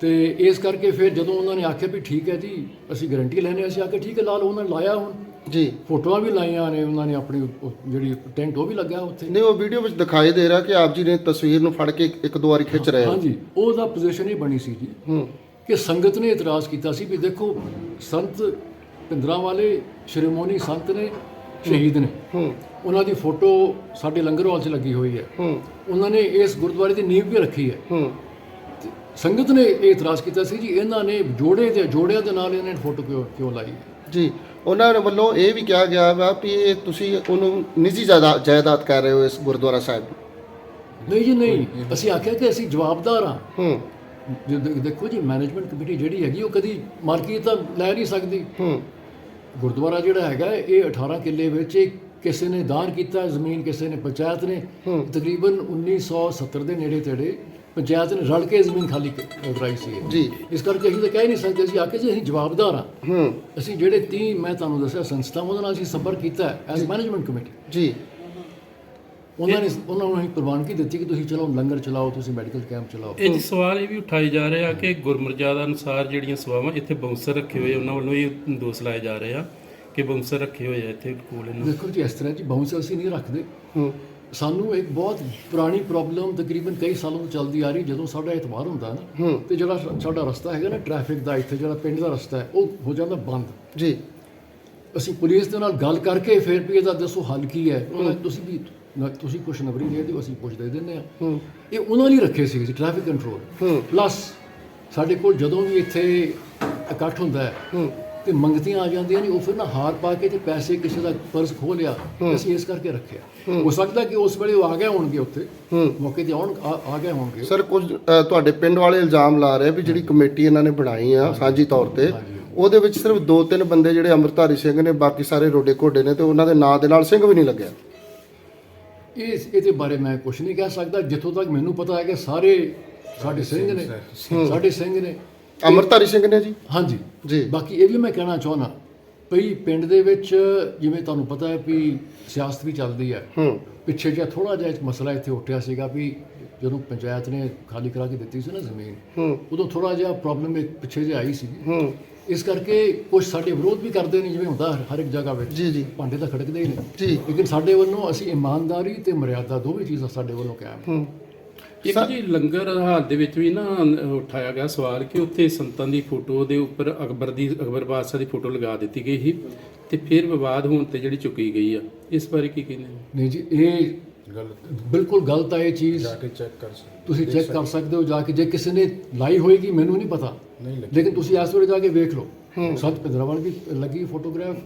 ਤੇ ਇਸ ਕਰਕੇ ਫਿਰ ਜਦੋਂ ਉਹਨਾਂ ਨੇ ਆਖਿਆ ਵੀ ਠੀਕ ਹੈ ਜੀ ਅਸੀਂ ਗਾਰੰਟੀ ਲੈਣੇ ਆ ਅਸੀਂ ਆਖਿਆ ਠੀਕ ਹੈ ਲਾ ਲਓ ਉਹਨਾਂ ਨੇ ਲਾਇਆ ਹੁਣ। ਜੀ। ਫੋਟੋਆਂ ਵੀ ਲਾਈਆਂ ਨੇ ਉਹਨਾਂ ਨੇ ਆਪਣੀ ਜਿਹੜੀ ਟੈਂਟ ਉਹ ਵੀ ਲੱਗਾ ਉੱਥੇ। ਨਹੀਂ ਉਹ ਵੀਡੀਓ ਵਿੱਚ ਦਿਖਾਈ ਦੇ ਰਿਹਾ ਕਿ ਆਪ ਜੀ ਨੇ ਤਸਵੀਰ ਨੂੰ ਫੜ ਕੇ ਇੱਕ- ਦੋ ਵਾਰੀ ਖਿੱਚ ਰਹੇ ਹੋ। ਹਾਂਜੀ ਉਹਦਾ ਪੋਜੀਸ਼ਨ ਹੀ ਬਣੀ ਸੀ ਜੀ। ਹੂੰ। ਕਿ ਸੰਗਤ ਨੇ ਇਤਰਾਜ਼ ਕੀਤਾ ਸੀ ਵੀ ਦੇਖੋ ਸੰਤ ਪਿੰਦਰਾ ਵਾਲੇ ਸ਼੍ਰੋਮਣੀ ਸੰਤ ਨੇ ਸ਼ਹੀਦ ਨੇ। ਹੂੰ ਉਹਨਾਂ ਦੀ ਫੋਟੋ ਸਾਡੇ ਲੰਗਰ ਹਾਲ 'ਚ ਲੱਗੀ ਹੋਈ ਹੈ। ਹੂੰ। ਉਹਨਾਂ ਨੇ ਇਸ ਗੁਰਦੁਆਰੇ ਦੀ ਨੀਂਹ ਵੀ ਰੱਖੀ ਹੈ। ਸੰਗਤ ਨੇ ਇਹ ਇਤਰਾਜ਼ ਕੀਤਾ ਸੀ ਜੀ ਇਹਨਾਂ ਨੇ ਜੋੜੇ ਦੇ ਜੋੜਿਆਂ ਦੇ ਨਾਲ ਇਹਨਾਂ ਨੇ ਫੋਟੋ ਕਿਉਂ ਕਿਉਂ ਲਾਈ ਹੈ? ਜੀ ਉਹਨਾਂ ਦੇ ਵੱਲੋਂ ਇਹ ਵੀ ਕਿਹਾ ਗਿਆ ਵਾ ਵੀ ਇਹ ਤੁਸੀਂ ਉਹਨੂੰ ਨਿੱਜੀ ਜਾਇਦਾਦ ਜਾਇਦਾਦ ਕਰ ਰਹੇ ਹੋ ਇਸ ਗੁਰਦੁਆਰਾ ਸਾਹਿਬ। ਨਹੀਂ ਜੀ ਨਹੀਂ। ਅਸੀਂ ਆਖਿਆ ਕਿ ਅਸੀਂ ਜਵਾਬਦਾਰ ਹਾਂ। ਦੇਖੋ ਜੀ ਮੈਨੇਜਮੈਂਟ ਕਮੇਟੀ ਜਿਹੜੀ ਹੈਗੀ ਉਹ ਕਦੀ ਮਾਲਕੀਅਤ ਤਾਂ ਲੈ ਨਹੀਂ ਸਕਦੀ। ਹੂੰ। ਗੁਰਦੁਆਰਾ ਜਿਹੜਾ ਹੈਗਾ ਇਹ 18 ਕਿੱਲੇ ਵਿੱਚ ਕਿਸੇ ਨੇ ਦਾਨ ਕੀਤਾ ਜ਼ਮੀਨ ਕਿਸੇ ਨੇ ਪੰਚਾਇਤ ਨੇ। ਤਕਰੀਬਨ 1970 ਦੇ ਨੇੜੇ ਤੇੜੇ ਪੰਚਾਇਤ ਨੇ ਰਲ ਕੇ ਜ਼ਮੀਨ ਖਾਲੀ ਕਰਾਈ ਸੀ। ਜੀ। ਇਸ ਕਰਕੇ ਅਸੀਂ ਤਾਂ ਕਹਿ ਨਹੀਂ ਸਕਦੇ ਅਸੀਂ ਆਖੇ ਜੀ ਅਸੀਂ ਜਵਾਬਦਾਰ ਹਾਂ। ਹੂੰ। ਅਸੀਂ ਜਿਹੜੇ 30 ਮੈਂ ਤੁਹਾਨੂੰ ਦੱਸਿਆ ਸੰਸਥਾ ਉਹਦੇ ਨਾਲ ਅਸੀਂ ਸੰਪਰਕ ਕੀਤਾ ਐਜ਼ ਮੈਨੇਜਮੈਂਟ ਕਮੇਟੀ ਜੀ। ਉਹਨਾਂ ਨੇ ਉਹਨਾਂ ਨੂੰ ਅਸੀਂ ਪ੍ਰਵਾਨਗੀ ਦਿੱਤੀ ਕਿ ਤੁਸੀਂ ਚਲੋ ਲੰਗਰ ਚਲਾਓ ਤੁਸੀਂ ਮੈਡੀਕਲ ਕੈਂਪ ਚਲਾਓ। ਇਹ ਸਵਾਲ ਇਹ ਵੀ ਉਠਾਏ ਜਾ ਰਹੇ ਕਿ ਗੁਰਮਰਜ਼ਾਦਾ ਅਨੁਸਾਰ ਜਿਹੜੀਆਂ ਸੇਵਾਵਾਂ ਇੱਥੇ ਬਾਉਂਸਰ ਰੱਖੇ ਹੋਏ ਉਹਨਾਂ ਵੱਲੋਂ ਇਹ ਦੋਸ਼ ਲਾਏ ਜਾ ਰਹੇ ਆ ਕਿ ਬਾਉਂਸਰ ਰੱਖੇ ਹੋਏ ਆ ਇੱਥੇ ਕੋਲ ਇਹਨਾਂ ਦੇਖੋ ਜੀ ਇਸ ਤਰ੍ਹਾਂ ਜੀ ਬਾਉਂਸਰ ਅਸੀਂ ਨਹੀਂ ਰੱਖਦੇ। ਸਾਨੂੰ ਇੱਕ ਬਹੁਤ ਪੁਰਾਣੀ ਪ੍ਰੋਬਲਮ ਤਕਰੀਬਨ ਕਈ ਸਾਲਾਂ ਤੋਂ ਚੱਲਦੀ ਆ ਰਹੀ ਜਦੋਂ ਸਾਡਾ ਇਤਵਾਰ ਹੁੰਦਾ ਨਾ ਤੇ ਜਿਹੜਾ ਸਾਡਾ ਰਸਤਾ ਹੈਗਾ ਨਾ ਟ੍ਰੈਫਿਕ ਦਾ ਇੱਥੇ ਜਿਹੜਾ ਪਿੰਡ ਦਾ ਰਸਤਾ ਹੈ ਉਹ ਹੋ ਜਾਂਦਾ ਬੰਦ। ਜੀ। ਅਸੀਂ ਪੁਲਿਸ ਦੇ ਨਾਲ ਗੱਲ ਕਰਕੇ ਫਿਰ ਵੀ ਇਹਦਾ ਦੱਸੋ ਹੱਲ ਕੀ ਹੈ। ਤੁਸੀਂ ਵੀ ਨਾ- ਤੁਸੀਂ ਕੁਛ ਨਵਰੀ ਦੇ ਦਿਓ ਅਸੀਂ ਕੁਛ ਦੇ ਦਿੰਦੇ ਆ ਇਹ ਉਹਨਾਂ ਨੇ ਰੱਖੇ ਸੀ ਟ੍ਰੈਫਿਕ ਕੰਟਰੋਲ ਪਲੱਸ ਸਾਡੇ ਕੋਲ ਜਦੋਂ ਵੀ ਇੱਥੇ ਇਕੱਠ ਹੁੰਦਾ ਹੈ ਤੇ ਮੰਗਤੀਆਂ ਆ ਜਾਂਦੀਆਂ ਨੇ ਉਹ ਫਿਰ ਨਾ ਹਾਰ ਪਾ ਕੇ ਤੇ ਪੈਸੇ ਕਿਸੇ ਦਾ ਪਰਸ ਖੋਹ ਲਿਆ ਅਸੀਂ ਇਸ ਕਰਕੇ ਰੱਖਿਆ ਹੋ ਸਕਦਾ ਕਿ ਉਸ ਵੇਲੇ ਉਹ ਆ ਗਏ ਹੋਣਗੇ ਉੱਥੇ ਮੌਕੇ ਤੇ ਆਉਣ ਆ ਗਏ ਹੋਣਗੇ ਸਰ ਕੁਝ ਤੁਹਾਡੇ ਪਿੰਡ ਵਾਲੇ ਇਲਜ਼ਾਮ ਲਾ ਰਹੇ ਵੀ ਜਿਹੜੀ ਕਮੇਟੀ ਇਹਨਾਂ ਨੇ ਬਣਾਈ ਆ ਸਾਂਝੀ ਤੌਰ ਤੇ। ਉਹਦੇ ਵਿੱਚ ਸਿਰਫ ਦੋ ਤਿੰਨ ਬੰਦੇ ਜਿਹੜੇ ਅੰਮ੍ਰਿਤਧਾਰੀ ਸਿੰਘ ਨੇ ਬਾਕੀ ਸਾਰੇ ਰੋਡੇ ਘੋਡੇ ਨੇ ਤੇ ਉਹਨਾਂ ਦੇ ਨਾਂ ਦੇ ਨਾਲ ਸਿੰਘ ਵੀ ਨਹੀਂ ਲੱਗਿਆ। ਇਸ ਇਹਦੇ ਬਾਰੇ ਮੈਂ ਕੁਝ ਨਹੀਂ ਕਹਿ ਸਕਦਾ। ਜਿੱਥੋਂ ਤੱਕ ਮੈਨੂੰ ਪਤਾ ਹੈ ਕਿ ਸਾਰੇ ਸਾਡੇ ਸਿੰਘ ਨੇ ਸਾਡੇ ਸਿੰਘ ਨੇ ਅੰਮ੍ਰਿਤਧਾਰੀ ਸਿੰਘ ਨੇ ਜੀ? ਹਾਂਜੀ। ਜੀ। ਬਾਕੀ ਇਹ ਵੀ ਮੈਂ ਕਹਿਣਾ ਚਾਹੁੰਦਾ ਭਈ ਪਿੰਡ ਦੇ ਵਿੱਚ ਜਿਵੇਂ ਤੁਹਾਨੂੰ ਪਤਾ ਹੈ ਵੀ ਸਿਆਸਤ ਵੀ ਚੱਲਦੀ ਹੈ। ਹੂੰ। ਪਿੱਛੇ ਜਿਹਾ ਥੋੜਾ ਜਿਹਾ ਇੱਕ ਮਸਲਾ ਇੱਥੇ ਉੱਠਿਆ ਸੀਗਾ ਵੀ ਜਦੋਂ ਪੰਚਾਇਤ ਨੇ ਖਾਲੀ ਕਰਾ ਕੇ ਦਿੱਤੀ ਸੀ ਨਾ ਜ਼ਮੀਨ ਹੂੰ। ਉਦੋਂ ਥੋੜਾ ਜਿਹਾ ਪ੍ਰੋਬਲਮ ਪਿੱਛੇ ਜਿਹਾ ਆਈ ਸੀ। ਹੂੰ। ਇਸ ਕਰਕੇ ਕੁਝ ਸਾਡੇ ਵਿਰੋਧ ਵੀ ਕਰਦੇ ਨੇ ਜਿਵੇਂ ਹੁੰਦਾ ਹਰ- ਇੱਕ ਜਗ੍ਹਾ ਵਿੱਚ। ਜੀ ਜੀ। ਭਾਂਡੇ ਤਾਂ ਖੜਕਦੇ ਹੀ ਨੇ। ਜੀ ਲੇਕਿਨ ਸਾਡੇ ਵੱਲੋਂ ਅਸੀਂ ਇਮਾਨਦਾਰੀ ਤੇ ਮਰਿਆਦਾ ਦੋਵੇਂ ਚੀਜ਼ਾਂ ਸਾਡੇ ਵੱਲੋਂ ਕਾਇਮ ਹੈ। ਇੱਕ ਜੀ ਲੰਗਰ ਹਾਲ ਦੇ ਵਿੱਚ ਵੀ ਨਾ ਉਠਾਇਆ ਗਿਆ ਸਵਾਲ ਕਿ ਉੱਥੇ ਸੰਤਾਂ ਦੀ ਫੋਟੋ ਦੇ ਉੱਪਰ ਅਕਬਰ ਦੀ ਅਕਬਰ ਬਾਦਸ਼ਾਹ ਦੀ ਫੋਟੋ ਲਗਾ ਦਿੱਤੀ ਗਈ ਸੀ ਤੇ ਫਿਰ ਵਿਵਾਦ ਹੋਣ ਤੇ ਜਿਹੜੀ ਚੁੱਕੀ ਗਈ ਆ। ਇਸ ਬਾਰੇ ਕੀ ਕਹਿੰਦੇ ਨੇ? ਨਹੀਂ ਜੀ ਇਹ ਬਿਲਕੁਲ ਗਲਤ ਹੈ ਇਹ ਚੀਜ਼। ਤੁਸੀਂ ਚੈੱਕ ਕਰ ਸਕਦੇ ਹੋ ਜਾ ਕੇ। ਜੇ ਕਿਸੇ ਨੇ ਲਾਈ ਹੋਏਗੀ ਮੈਨੂੰ ਨਹੀਂ ਪਤਾ। ਲੇਕਿਨ ਤੁਸੀਂ ਇਸ ਵੇਲੇ ਜਾ ਕੇ ਵੇਖ ਲਓ। ਸੱਤ ਪਿੰਦਰਾਵਲ ਵੀ ਲੱਗੀ ਫੋਟੋਗ੍ਰਾਫ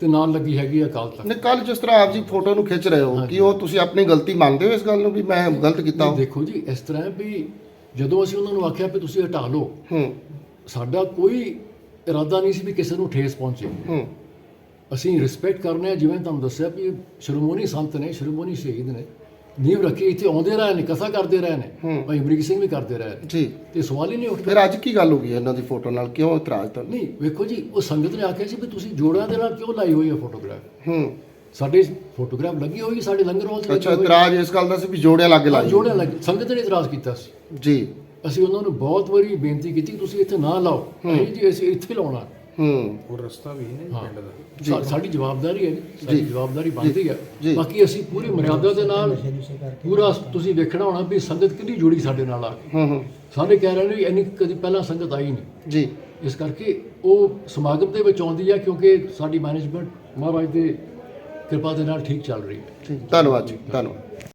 ਤੇ ਨਾਲ ਲੱਗੀ ਹੈਗੀ ਹੈ ਅਕਾਲ ਤਖਤ। ਨੇ ਕੱਲ ਜਿਸ ਤਰ੍ਹਾਂ ਆਪ ਜੀ ਫੋਟੋ ਨੂੰ ਖਿੱਚ ਰਹੇ ਹੋ ਕਿ ਉਹ ਤੁਸੀਂ ਆਪਣੀ ਗਲਤੀ ਮੰਨਦੇ ਹੋ ਇਸ ਗੱਲ ਨੂੰ ਵੀ ਮੈਂ ਗਲਤ ਕੀਤਾ ਦੇਖੋ ਜੀ ਇਸ ਤਰ੍ਹਾਂ ਵੀ ਜਦੋਂ ਅਸੀਂ ਉਹਨਾਂ ਨੂੰ ਆਖਿਆ ਵੀ ਤੁਸੀਂ ਹਟਾ ਲਓ ਹੂੰ। ਸਾਡਾ ਕੋਈ ਇਰਾਦਾ ਨਹੀਂ ਸੀ ਵੀ ਕਿਸੇ ਨੂੰ ਠੇਸ ਪਹੁੰਚੇ। ਹੂੰ। ਅਸੀਂ ਰਿਸਪੈਕਟ ਕਰਨੇ ਆ ਜਿਵੇਂ ਤੁਹਾਨੂੰ ਦੱਸਿਆ ਵੀ ਸ਼੍ਰੋਮਣੀ ਸੰਤ ਨੇ ਸ਼੍ਰੋਮਣੀ ਸ਼ਹੀਦ ਨੇ ਨੀਂਹ ਰੱਖੀ ਇੱਥੇ ਆਉਂਦੇ ਰਹੇ ਨੇ ਕਥਾ ਕਰਦੇ ਰਹੇ ਨੇ ਭਾਈ ਅਮਰੀਕ ਸਿੰਘ ਵੀ ਕਰਦੇ ਰਹੇ ਨੇ। ਜੀ। ਤੇ ਸਵਾਲ ਹੀ ਨਹੀਂ ਉੱਠਦਾ। ਫਿਰ ਅੱਜ ਕੀ ਗੱਲ ਹੋ ਗਈ ਇਹਨਾਂ ਦੀ ਫੋਟੋ ਨਾਲ? ਕਿਉਂ ਇਤਰਾਜ਼ ਤੁਹਾਨੂੰ ਨਹੀਂ ਵੇਖੋ ਜੀ ਉਹ ਸੰਗਤ ਨੇ ਆਖਿਆ ਸੀ ਵੀ ਤੁਸੀਂ ਜੋੜਿਆਂ ਦੇ ਨਾਲ ਕਿਉਂ ਲਾਈ ਹੋਈ ਹੈ ਫੋਟੋਗ੍ਰਾਫ ਹੂੰ। ਸਾਡੇ ਫੋਟੋਗ੍ਰਾਫ ਲੱਗੀ ਹੋਈ ਸਾਡੇ ਲੰਗਰ ਹਾਲ ਲੱਗੀ ਅੱਛਾ। ਇਤਰਾਜ਼ ਇਸ ਗੱਲ ਦਾ ਸੀ ਵੀ ਜੋੜਿਆਂ ਲੱਗ ਲਾਈ। ਜੋੜਿਆਂ ਲੱਗੀ ਸੰਗਤ ਨੇ ਇਤਰਾਜ਼ ਕੀਤਾ ਸੀ। ਜੀ। ਅਸੀਂ ਉਹਨਾਂ ਨੂੰ ਬਹੁਤ ਵਾਰੀ ਬੇਨਤੀ ਕੀਤੀ ਤੁਸੀਂ ਇੱਥੇ ਨਾ ਲਾਓ। ਜੀ ਅਸੀਂ ਇੱਥੇ ਲਾਉਣਾ। ਹੂੰ। ਸਾ- ਸਾਡੀ ਜਵਾਬਦਾਰੀ ਹੈ ਜੀ, ਸਾਡੀ ਜਵਾਬਦਾਰੀ ਬਣਦੀ ਹੈ। ਬਾਕੀ ਅਸੀਂ ਪੂਰੀ ਮਰਿਆਦਾ ਦੇ ਨਾਲ ਪੂਰਾ ਤੁਸੀਂ ਵੇਖਣਾ ਹੋਣਾ ਵੀ ਸੰਗਤ ਕਿੰਨੀ ਜੁੜੀ ਸਾਡੇ ਨਾਲ ਆ ਕੇ ਹੂੰ ਹੂੰ। ਸਾਰੇ ਕਹਿ ਰਹੇ ਨੇ ਵੀ ਇੰਨੀ ਕਦੀ ਪਹਿਲਾਂ ਸੰਗਤ ਆਈ ਨਹੀਂ। ਜੀ। ਇਸ ਕਰਕੇ ਉਹ ਸਮਾਗਮ ਦੇ ਵਿੱਚ ਆਉਂਦੀ ਹੈ ਕਿਉਂਕਿ ਸਾਡੀ ਮੈਨੇਜਮੈਂਟ ਮਹਾਰਾਜ ਦੇ ਕਿਰਪਾ ਦੇ ਨਾਲ ਠੀਕ ਚੱਲ ਰਹੀ ਹੈ। ਠੀਕ ਧੰਨਵਾਦ ਜੀ। ਧੰਨਵਾਦ।